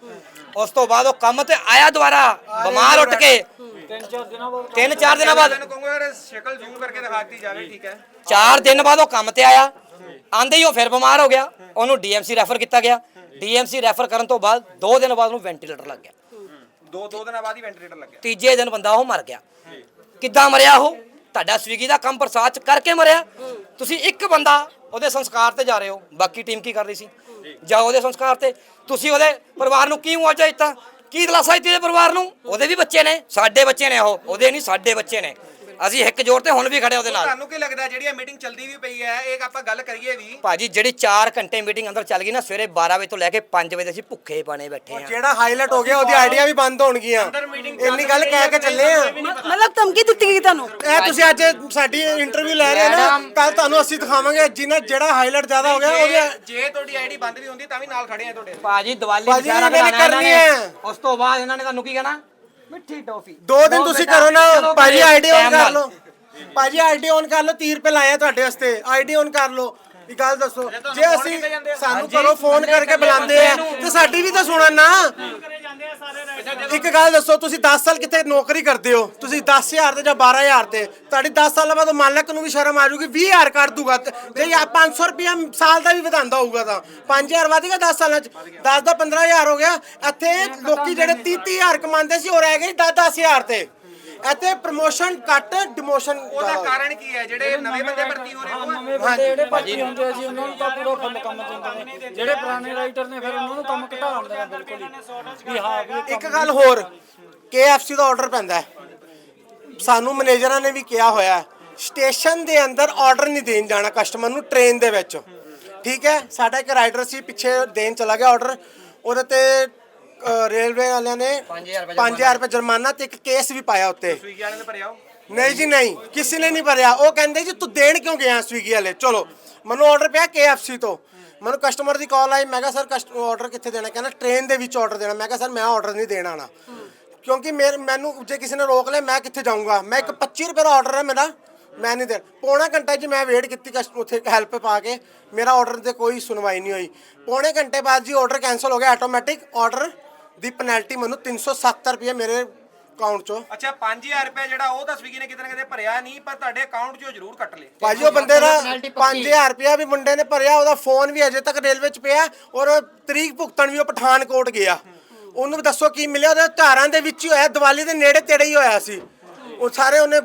Speaker 9: ਉਸ ਤੋਂ ਬਾਅਦ ਉਹ ਕੰਮ ਤੇ ਆਇਆ ਦੁਬਾਰਾ ਬਿਮਾਰ ਉੱਠ ਕੇ। ਤਿੰਨ ਚਾਰ ਦਿਨਾਂ ਬਾਅਦ
Speaker 4: ਮੈਨੂੰ ਕਹੂੰਗਾ ਅਗਰ ਸ਼ਕਲ ਜ਼ੂਮ ਕਰਕੇ ਦਿਖਾ ਦਿੱਤੀ ਜਾਵੇ ਠੀਕ ਹੈ?
Speaker 9: ਚਾਰ ਦਿਨ ਬਾਅਦ ਉਹ ਕੰਮ ਤੇ ਆਇਆ। ਆਂਦੇ ਹੀ ਉਹ ਫਿਰ ਬਿਮਾਰ ਹੋ ਗਿਆ। ਉਹਨੂੰ ਡੀਐਮਸੀ ਰੈਫਰ ਕੀਤਾ ਗਿਆ। ਡੀਐਮਸੀ ਰੈਫਰ ਕਰਨ ਤੋਂ ਬਾਅਦ 2 ਦਿਨ ਬਾਅਦ ਉਹਨੂੰ ਵੈਂਟੀਲੇਟਰ ਲੱਗ ਗਿਆ।
Speaker 4: ਦੋ ਦੋ ਦਿਨਾਂ ਬਾਅਦ ਹੀ ਵੈਂਟੀਲੇਟਰ ਲੱਗਿਆ।
Speaker 9: ਤੀਜੇ ਦਿਨ ਬੰਦਾ ਉਹ ਮਰ ਗਿਆ। ਕਿੱਦਾਂ ਮਰਿਆ ਉਹ? ਤੁਹਾਡਾ ਸਵੀਗੀ ਦਾ ਕੰਮ ਬਰਸਾਤ ਚ ਕਰਕੇ ਮਰਿਆ। ਤੁਸੀਂ ਇੱਕ ਬੰਦਾ ਉਹਦੇ ਸੰਸਕਾਰ ਤੇ ਜਾ ਰਹੇ ਹੋ। ਬਾਕੀ ਟੀਮ ਕੀ ਕਰ ਰਹੀ ਸੀ? ਜਾਓ ਉਹਦੇ ਸੰਸਕਾਰ ਤੇ? ਤੁਸੀਂ ਉਹਦੇ ਪਰਿਵਾਰ ਨੂੰ ਕੀ ਮੁਆਵਜ਼ਾ ਦਿੱਤਾ? ਕੀ ਦਲਾਸਾ ਦਿੱਤੀ ਉਹਦੇ ਪਰਿਵਾਰ ਨੂੰ? ਉਹਦੇ ਵੀ ਬੱਚੇ ਨੇ। ਸਾਡੇ ਬੱਚੇ ਨੇ ਉਹ। ਉਹਦੇ ਨਹੀਂ, ਸਾਡੇ ਬੱਚੇ ਨੇ। ਅਸੀਂ ਇੱਕ ਜੋਰ ਤੇ ਹੁਣ ਵੀ ਖੜੇ ਉਹਦੇ ਨਾਲ।
Speaker 4: ਤੁਹਾਨੂੰ ਕੀ ਲੱਗਦਾ ਜਿਹੜੀ ਇਹ ਮੀਟਿੰਗ ਚੱਲਦੀ ਵੀ ਪਈ ਹੈ ਇਹ ਆਪਾਂ ਗੱਲ ਕਰੀਏ ਵੀ?
Speaker 9: ਭਾਜੀ ਜਿਹੜੀ 4 ਘੰਟੇ ਮੀਟਿੰਗ ਅੰਦਰ ਚੱਲ ਗਈ ਨਾ ਸਵੇਰੇ 12 ਵਜੇ ਤੋਂ ਲੈ ਕੇ 5 ਵਜੇ ਅਸੀਂ ਭੁੱਖੇ ਬਣੇ ਬੈਠੇ ਆ
Speaker 4: ਜਿਹੜਾ ਹਾਈਲਾਈਟ ਹੋ ਗਿਆ ਉਹਦੀ ਆਈਡੀਆ ਵੀ ਬੰਦ ਹੋਣਗੀਆਂ। ਇੰਨੀ ਗੱਲ ਕਹਿ ਕੇ ਚੱਲੇ ਆ
Speaker 1: ਮਤਲਬ ਧਮਕੀ ਦਿੱਤੀ ਗਈ ਤੁਹਾਨੂੰ?
Speaker 4: ਇਹ ਤੁਸੀਂ ਅੱਜ ਸਾਡੀ ਇੰਟਰਵਿਊ ਲੈ ਰਹੇ ਹੋ ਨਾ ਕੱਲ ਤੁਹਾਨੂੰ ਅਸੀਂ ਦਿਖਾਵਾਂਗੇ ਜਿਹਨਾਂ ਜਿਹੜਾ ਹਾਈਲਾਈਟ ਜ਼ਿਆਦਾ ਹੋ ਗਿਆ ਉਹਦੇ
Speaker 10: ਜੇ ਤੁਹਾਡੀ ਆਈਡੀ ਬੰਦ ਵੀ ਹੁੰਦੀ ਤਾਂ ਵੀ ਨਾਲ ਖੜੇ ਆ ਤੁਹਾਡੇ।
Speaker 9: ਭਾਜੀ ਦੀਵਾਲੀ
Speaker 4: ਭਾਜੀ
Speaker 9: ਦੁਸਹਿਰਾ
Speaker 4: ਇਹਨਾਂ ਨੇ ਕਰਨੀ ਹੈ।
Speaker 9: ਉਸ ਤੋਂ ਬਾਅਦ ਇਹਨਾਂ ਨੇ ਤੁਹਾਨੂੰ ਕੀ ਕਹਿਣਾ? ਮਿੱਠੀ ਟੋਫੀ।
Speaker 4: ਦੋ ਦਿਨ ਤੁਸੀਂ ਕਰੋ ਨਾ ਭਾਜੀ ਆਈਡੀ
Speaker 9: time
Speaker 4: ਕਰ। ਲਓ। ਭਾਜੀ ਆਈਡੀ ਔਨ ਕਰ ਲਓ 30 ਰੁਪਏ ਲਾਇਆ ਤੁਹਾਡੇ ਵਾਸਤੇ। ਆਈਡੀ ਔਨ ਕਰ ਲਓ। ਇਹ ਗੱਲ ਦੱਸੋ। ਜੇ ਅਸੀਂ ਸਾਨੂੰ ਘਰੋਂ ਫੋਨ ਕਰਕੇ ਬੁਲਾਉਂਦੇ ਆ ਤੇ ਸਾਡੀ ਵੀ ਤਾਂ ਸੁਣਨ ਨਾ। ਇੱਕ ਗੱਲ ਦੱਸੋ ਤੁਸੀਂ 10 ਸਾਲ ਕਿਤੇ ਨੌਕਰੀ ਕਰਦੇ ਹੋ? ਤੁਸੀਂ 10000 ਤੇ ਜਾਂ 12000 ਤੇ। ਤੁਹਾਡੀ 10 ਸਾਲਾਂ ਬਾਅਦ ਮਾਲਕ ਨੂੰ ਵੀ ਸ਼ਰਮ ਆ ਜਾਊਗੀ 20000 ਕਰ ਦੂਗਾ ਤੇ। ਜੇ ਆ 500 ਰੁਪਇਆ ਸਾਲ ਦਾ ਵੀ ਵਧਾਉਂਦਾ ਹੋਊਗਾ ਤਾਂ। 5000 ਵਧ ਗਿਆ 10 ਸਾਲਾਂ ਚ। 10 ਦਾ 15000 ਹੋ ਗਿਆ। ਇੱਥੇ ਲੋਕੀ ਜਿਹੜੇ 30 30000 ਕਮਾਉਂਦੇ ਸੀ ਉਹ ਰਹਿ ਗਏ 10 10000 ਤੇ। ਇੱਥੇ ਪ੍ਰਮੋਸ਼ਨ ਘੱਟ ਡਿਮੋਸ਼ਨ
Speaker 10: ਉਹਦਾ ਕਾਰਨ ਕੀ ਹੈ? ਜਿਹੜੇ ਨਵੇਂ ਬੰਦੇ ਭਰਤੀ ਹੋ ਰਹੇ ਹੋ
Speaker 11: ਨਵੇਂ ਬੰਦੇ ਜਿਹੜੇ ਭਰਤੀ ਹੁੰਦੇ ਸੀ ਉਹਨਾਂ ਨੂੰ ਤਾਂ ਪੂਰਾ ਫੁੱਲ ਕੰਮ ਦਿੰਦੇ ਨੇ ਜਿਹੜੇ ਪੁਰਾਣੇ ਰਾਈਟਰ ਨੇ ਫਿਰ ਉਹਨਾਂ ਨੂੰ ਕੰਮ ਘਟਾ ਦਿੰਦੇ ਨੇ ਬਿਲਕੁਲ ਹੀ। ਵੀ ਹਾਂ ਵੀ
Speaker 4: ਇੱਕ ਗੱਲ ਹੋਰ KFC ਦਾ ਆਰਡਰ ਪੈਂਦਾ ਸਾਨੂੰ ਮੈਨੇਜਰਾਂ ਨੇ ਵੀ ਕਿਹਾ ਹੋਇਆ ਸਟੇਸ਼ਨ ਦੇ ਅੰਦਰ ਆਰਡਰ ਨਹੀਂ ਦੇਣ ਜਾਣਾ ਕਸਟਮਰ ਨੂੰ ਟ੍ਰੇਨ ਦੇ ਵਿੱਚ। ਠੀਕ ਹੈ? ਸਾਡਾ ਇੱਕ ਰਾਈਡਰ ਸੀ ਪਿੱਛੇ ਦੇਣ ਚਲਾ ਗਿਆ ਆਰਡਰ ਉਹਦੇ ਤੇ ਅ, ਰੇਲਵੇ ਵਾਲਿਆਂ ਨੇ 5000 ਰੁਪਏ ਜੁਰਮਾਨਾ। ਤੇ ਇੱਕ ਕੇਸ ਵੀ ਪਾਇਆ ਉੱਤੇ।
Speaker 10: ਸਵੀਗੀ ਵਾਲਿਆਂ ਨੇ ਭਰਿਆ
Speaker 4: ਨਹੀਂ ਜੀ ਨਹੀਂ। ਕਿਸੇ ਨੇ ਨਹੀਂ ਭਰਿਆ। ਉਹ ਕਹਿੰਦੇ ਜੀ ਤੂੰ ਦੇਣ ਕਿਉਂ ਗਿਆ ਸਵੀਗੀ ਵਾਲੇ? ਚਲੋ ਮੈਨੂੰ ਆਰਡਰ ਪਿਆ KFC ਤੋਂ। ਮੈਨੂੰ ਕਸਟਮਰ ਦੀ ਕਾਲ ਆਈ। ਮੈਂ ਕਿਹਾ ਸਰ ਕਸਟਮਰ ਆਰਡਰ ਕਿੱਥੇ ਦੇਣਾ? ਕਹਿੰਦਾ ਟ੍ਰੇਨ ਦੇ ਵਿੱਚ ਆਰਡਰ ਦੇਣਾ। ਮੈਂ ਕਿਹਾ ਸਰ ਮੈਂ ਆਰਡਰ ਨਹੀਂ ਦੇਣਾ ਨਾ ਕਿਉਂਕਿ ਮੇਰੇ ਮੈਨੂੰ ਜੇ ਕਿਸੇ ਨੇ ਰੋਕ ਲਿਆ ਮੈਂ ਕਿੱਥੇ ਜਾਊਂਗਾ? ਮੈਂ ਇੱਕ 25 ਰੁਪਏ ਦਾ ਆਰਡਰ ਹੈ ਮੇਰਾ। ਮੈਂ ਨਹੀਂ ਦੇ ਪੌਣਾ ਘੰਟਾ ਜੀ ਮੈਂ ਵੇਟ ਕੀਤੀ ਕਸਟ ਉੱਥੇ ਹੈਲਪ ਪਾ ਕੇ। ਮੇਰਾ ਆਰਡਰ ਤੇ ਕੋਈ ਸੁਣਵਾਈ ਨਹੀਂ ਹੋਈ। ਪੌਣੇ ਘੰਟੇ ਬਾਅਦ ਜੀ ਆਰਡਰ ਕੈਨਸਲ ਹੋ ਗਿਆ। ਆਟੋਮੈਟਿਕ ਆਰਡਰ ਦੀ ਪੈਨਲਟੀ ਮੈਨੂੰ 370 ਰੁਪਏ ਮੇਰੇ ਅਕਾਊਂਟ ਚੋਂ।
Speaker 10: ਅੱਛਾ 5000 ਰੁਪਏ ਜਿਹੜਾ ਉਹ ਤਾਂ ਸਵੀਗੀ ਨੇ ਕਿਤੇ ਨਾ ਕਿਤੇ ਭਰਿਆ ਨਹੀਂ ਪਰ ਤੁਹਾਡੇ ਅਕਾਊਂਟ 'ਚੋਂ ਜ਼ਰੂਰ ਕੱਟ ਲਏ।
Speaker 4: ਭਾਜੀ ਉਹ ਬੰਦੇ ਦਾ 5000 ਰੁਪਇਆ ਵੀ ਮੁੰਡੇ ਨੇ ਭਰਿਆ ਉਹਦਾ ਫੋਨ ਵੀ ਅਜੇ ਤੱਕ ਰੇਲਵੇ 'ਚ ਪਿਆ ਔਰ ਤਰੀਕ ਭੁਗਤਣ ਵੀ ਉਹ ਪਠਾਨਕੋਟ ਗਿਆ। ਉਹਨੂੰ ਵੀ ਦੱਸੋ ਕੀ ਮਿਲਿਆ ਉਹਦੇ ਧਾਰਾਂ ਦੇ ਵਿੱਚ ਹੀ ਹੋਇਆ ਦੀਵਾਲੀ ਦੇ ਨੇੜੇ ਤੇੜੇ ਹੀ ਹੋਇਆ ਸੀ। ਉਹ ਸਾਰੇ ਉਹਨੇ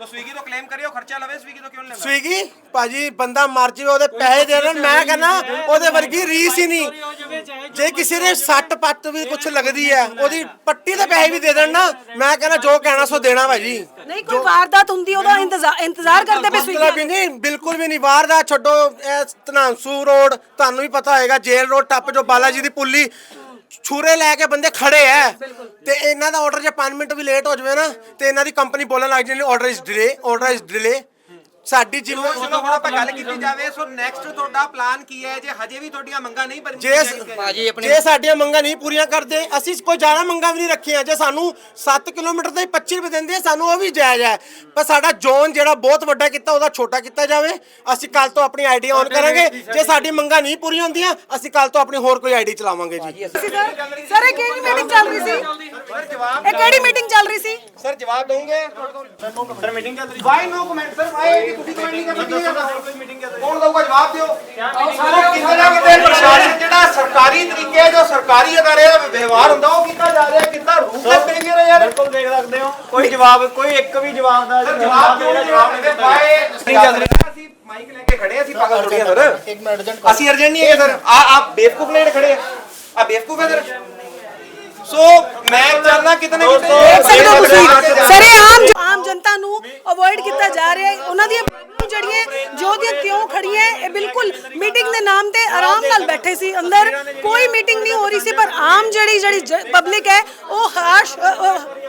Speaker 10: ਤਾਂ ਸਵੀਗੀ ਤੋਂ ਕਲੇਮ ਕਰਿਓ ਖਰਚਾ ਲਵੇ ਸਵੀਗੀ ਤੋਂ ਕਿਉਂ ਨਹੀਂ ਲੈਂਦਾ?
Speaker 4: ਸਵੀਗੀ ਭਾਜੀ ਬੰਦਾ ਮਰ ਜਾਵੇ ਉਹਦੇ ਪੈਸੇ ਦੇ ਦੇਣ ਮੈਂ ਕਹਿੰਦਾ ਉਹਦੇ ਵਰਗੀ ਰੀਸ ਹੀ ਨਹੀਂ। ਜੇ ਕਿਸੇ ਦੇ ਸੱਟ ਪੱਟ ਵੀ ਕੁਝ ਲੱਗਦੀ ਹੈ ਉਹਦੀ ਪੱਟੀ ਦੇ ਪੈਸੇ ਵੀ ਦੇ ਦੇਣ ਨਾ ਮੈਂ ਕਹਿੰਦਾ ਜੋ ਕਹਿਣਾ ਸੋ ਦੇਣਾ ਭਾਜੀ।
Speaker 1: ਨਹੀਂ ਕੋਈ ਵਾਰਦਾਤ ਹੁੰਦੀ ਉਹਦਾ ਇੰਤਜ਼ਾਰ ਇੰਤਜ਼ਾਰ ਕਰਦੇ ਪਏ
Speaker 4: ਮਤਲਬ ਹੀ ਨਹੀਂ ਬਿਲਕੁਲ ਵੀ ਨਹੀਂ ਬਾਹਰ ਦਾ ਛੱਡੋ ਇਹ ਰੋਡ ਤੁਹਾਨੂੰ ਵੀ ਪਤਾ ਹੋਏਗਾ ਜੇਲ ਰੋਡ ਟੱਪ ਜੋ ਬਾਲਾ ਜੀ ਦੀ ਪੁੱਲੀ ਛੁਰੇ ਲੈ ਕੇ ਬੰਦੇ ਖੜੇ ਐ। ਤੇ ਇਹਨਾਂ ਦਾ ਆਰਡਰ ਜੇ 5 ਮਿੰਟ ਵੀ ਲੇਟ ਹੋ ਜਾਵੇ ਨਾ ਤੇ ਇਹਨਾਂ ਦੀ ਕੰਪਨੀ ਬੋਲਣ ਲੱਗ ਜਾਂਦੀ order is delay order is delay ਸਾਡੀ ਜਿੰਮੇ
Speaker 10: ਚਲੋ ਹੁਣ ਆਪਾਂ ਗੱਲ ਕੀਤੀ ਜਾਵੇ ਸੋ ਨੈਕਸਟ ਤੁਹਾਡਾ ਪਲਾਨ ਕੀ ਹੈ? ਜੇ ਹਜੇ ਵੀ ਤੁਹਾਡੀਆਂ ਮੰਗਾਂ ਨਹੀਂ
Speaker 4: ਜੇ
Speaker 10: ਭਰੀਆਂ
Speaker 9: ਭਾਜੀ ਆਪਣੀ
Speaker 4: ਜੇ ਸਾਡੀਆਂ ਮੰਗਾਂ ਨਹੀਂ ਪੂਰੀਆਂ ਕਰਦੇ ਅਸੀਂ ਕੋਈ ਜ਼ਿਆਦਾ ਮੰਗਾਂ ਵੀ ਨਹੀਂ ਰੱਖੀਆਂ। ਜੇ ਸਾਨੂੰ 7 ਕਿਲੋਮੀਟਰ ਦੇ 25 ਰੁਪਏ ਦਿੰਦੇ ਆ, ਸਾਨੂੰ ਉਹ ਵੀ ਜਾਇਜ਼ ਹੈ। ਪਰ ਸਾਡਾ ਜ਼ੋਨ ਜਿਹੜਾ ਬਹੁਤ ਵੱਡਾ ਕੀਤਾ ਉਹਦਾ ਛੋਟਾ ਕੀਤਾ ਜਾਵੇ। ਅਸੀਂ ਕੱਲ ਤੋਂ ਆਪਣੀ ਆਈਡੀ ਔਨ ਕਰਾਂਗੇ। ਜੇ ਸਾਡੀ ਮੰਗਾਂ ਨਹੀਂ ਪੂਰੀਆਂ ਹੁੰਦੀਆਂ ਅਸੀਂ ਕੱਲ ਤੋਂ ਆਪਣੀ ਹੋਰ ਕੋਈ ਆਈਡੀ ਚਲਾਵਾਂਗੇ ਜੀ।
Speaker 1: ਸਰ ਇਹ ਕਿਹੜੀ ਮੀਟਿੰਗ ਚੱਲ ਰਹੀ ਸੀ? ਇਹ ਕਿਹੜੀ ਮੀਟਿੰਗ ਚੱਲ ਰਹੀ ਸੀ?
Speaker 10: ਸਰ ਜਵਾਬ ਦੋਗੇ ਸਰ ਮੀਟਿੰਗ ਚੱਲ ਰਹੀ why no comment sir why ਤੁਸੀਂ ਕਮੈਂਟ ਨਹੀਂ ਕਰਨਾ ਮੀਟਿੰਗ ਕੌਣ ਦਊਗਾ ਜਵਾਬ ਦਿਓ? ਸਾਰਾ ਕਿਤੇ ਨਾ ਕਿਤੇ ਪ੍ਰਸ਼ਾਸਨ ਜਿਹੜਾ ਸਰਕਾਰੀ ਤਰੀਕੇ ਜੋ ਸਰਕਾਰੀ ਅਦਾਰੇ ਦਾ ਵਿਵਹਾਰ ਹੁੰਦਾ ਉਹ ਕੀਤਾ ਜਾ ਰਿਹਾ ਕਿੰਨਾ ਰੂਪਲੈਸ ਬਿਹੇਵੀਅਰ ਹੈ ਯਾਰ? ਬਿਲਕੁਲ ਦੇਖ ਸਕਦੇ ਹੋ। ਕੋਈ ਜਵਾਬ ਕੋਈ ਇੱਕ ਵੀ ਜਵਾਬ ਦਾ ਜਵਾਬ ਕਿਉਂ ਨਹੀਂ ਜਵਾਬ ਦੇ ਵਾਈ ਨਹੀਂ ਚੱਲ ਰਿਹਾ ਅਸੀਂ ਮਾਈਕ ਲੈ ਕੇ ਖੜੇ ਹਾਂ, ਅਸੀਂ ਪਾਗਲ ਥੋੜੀ ਆ ਸਰ।
Speaker 3: ਇੱਕ ਮਿੰਟ ਅਰਜੈਂਟ
Speaker 10: ਅਸੀਂ ਅਰਜੈਂਟ ਨਹੀਂ ਹੈ ਸਰ। ਆ ਆਪ ਬੇਵਕੂਫ ਲੈਣ ਖੜੇ ਆ। ਆ ਬੇਵਕੂਫ ਹੈ ਸਰ। ਸੋ ਮੈਂ
Speaker 1: ਸਰੇ ਆਮ ਆਮ ਜਨਤਾ ਨੂੰ ਅਵੋਇਡ ਕੀਤਾ ਜਾ ਰਿਹਾ ਹੈ। ਉਹਨਾਂ ਦੀਆਂ ਜਿਹੜੀਆਂ, ਜੋ ਦੀਆਂ ਤਿਉਂ ਖੜੀਆਂ ਇਹ ਬਿਲਕੁਲ ਮੀਟਿੰਗ ਦੇ ਨਾਮ ਤੇ ਆਰਾਮ ਨਾਲ ਬੈਠੇ ਸੀ। ਅੰਦਰ ਕੋਈ ਮੀਟਿੰਗ ਨਹੀਂ ਹੋ ਰਹੀ ਸੀ, ਪਰ ਆਮ ਜਿਹੜੀ ਜਿਹੜੀ ਪਬਲਿਕ ਹੈ, ਉਹ ਹਾਸ਼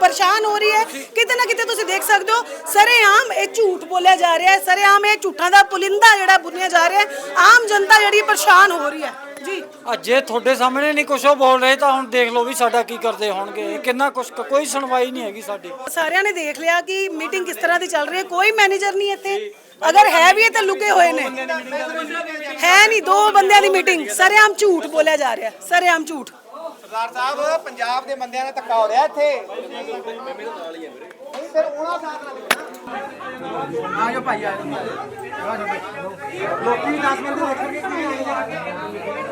Speaker 1: ਪਰੇਸ਼ਾਨ ਹੋ ਰਹੀ ਹੈ। ਕਿਤੇ ਨਾ ਕਿਤੇ ਤੁਸੀਂ ਦੇਖ ਸਕਦੇ ਹੋ ਸਰੇ ਆਮ ਇਹ ਝੂਠ ਬੋਲਿਆ ਜਾ ਰਿਹਾ ਹੈ। ਸਰੇ ਆਮ ਇਹ ਝੂਠਾਂ ਦਾ ਪੁਲਿੰਦਾ ਜਿਹੜਾ ਬੁਨਿਆ ਜਾ ਰਿਹਾ ਹੈ। ਆਮ ਜਨਤਾ ਜਿਹੜੀ ਪਰੇਸ਼ਾਨ ਹੋ ਰਹੀ ਹੈ। ਜੀ
Speaker 11: ਅੱਜ ਜੇ ਤੁਹਾਡੇ ਸਾਹਮਣੇ ਨਹੀਂ ਕੁਛ ਉਹ ਬੋਲ ਰਹੇ ਤਾਂ ਹੁਣ ਦੇਖ ਲਓ ਵੀ ਸਾਡਾ ਕੀ ਕਰਦੇ ਹੋਣਗੇ। ਕਿੰਨਾ ਕੁਛ ਕੋਈ ਸੁਣਵਾਈ ਨਹੀਂ ਹੈਗੀ ਸਾਡੀ।
Speaker 1: ਸਾਰਿਆਂ ਨੇ ਦੇਖ ਲਿਆ ਕਿ ਮੀਟਿੰਗ ਕਿਸ ਤਰ੍ਹਾਂ ਦੀ ਚੱਲ ਰਹੀ ਹੈ। ਕੋਈ ਮੈਨੇਜਰ ਨਹੀਂ ਇੱਥੇ। ਅਗਰ ਹੈ ਵੀ ਤਾਂ ਲੁਕੇ ਹੋਏ ਨੇ। ਹੈ ਨਹੀਂ ਦੋ ਬੰਦਿਆਂ ਦੀ ਮੀਟਿੰਗ। ਸਰੇਆਮ ਝੂਠ ਬੋਲਿਆ ਜਾ ਰਿਹਾ। ਸਰੇਆਮ ਝੂਠ।
Speaker 10: ਸਰਦਾਰ ਸਾਹਿਬ ਪੰਜਾਬ ਦੇ ਬੰਦਿਆਂ ਨੇ ਧੱਕਾ ਹੋ ਰਿਹਾ ਇੱਥੇ। ਨਹੀਂ ਫਿਰ ਉਹਨਾਂ ਸਾਥ ਨਾਲ ਆਜੋ ਭਾਈ ਆਜੋ ਲੋਕੀ 10 ਮਿੰਟ ਰੱਖਣਗੇ ਕਿ ਨਹੀਂ।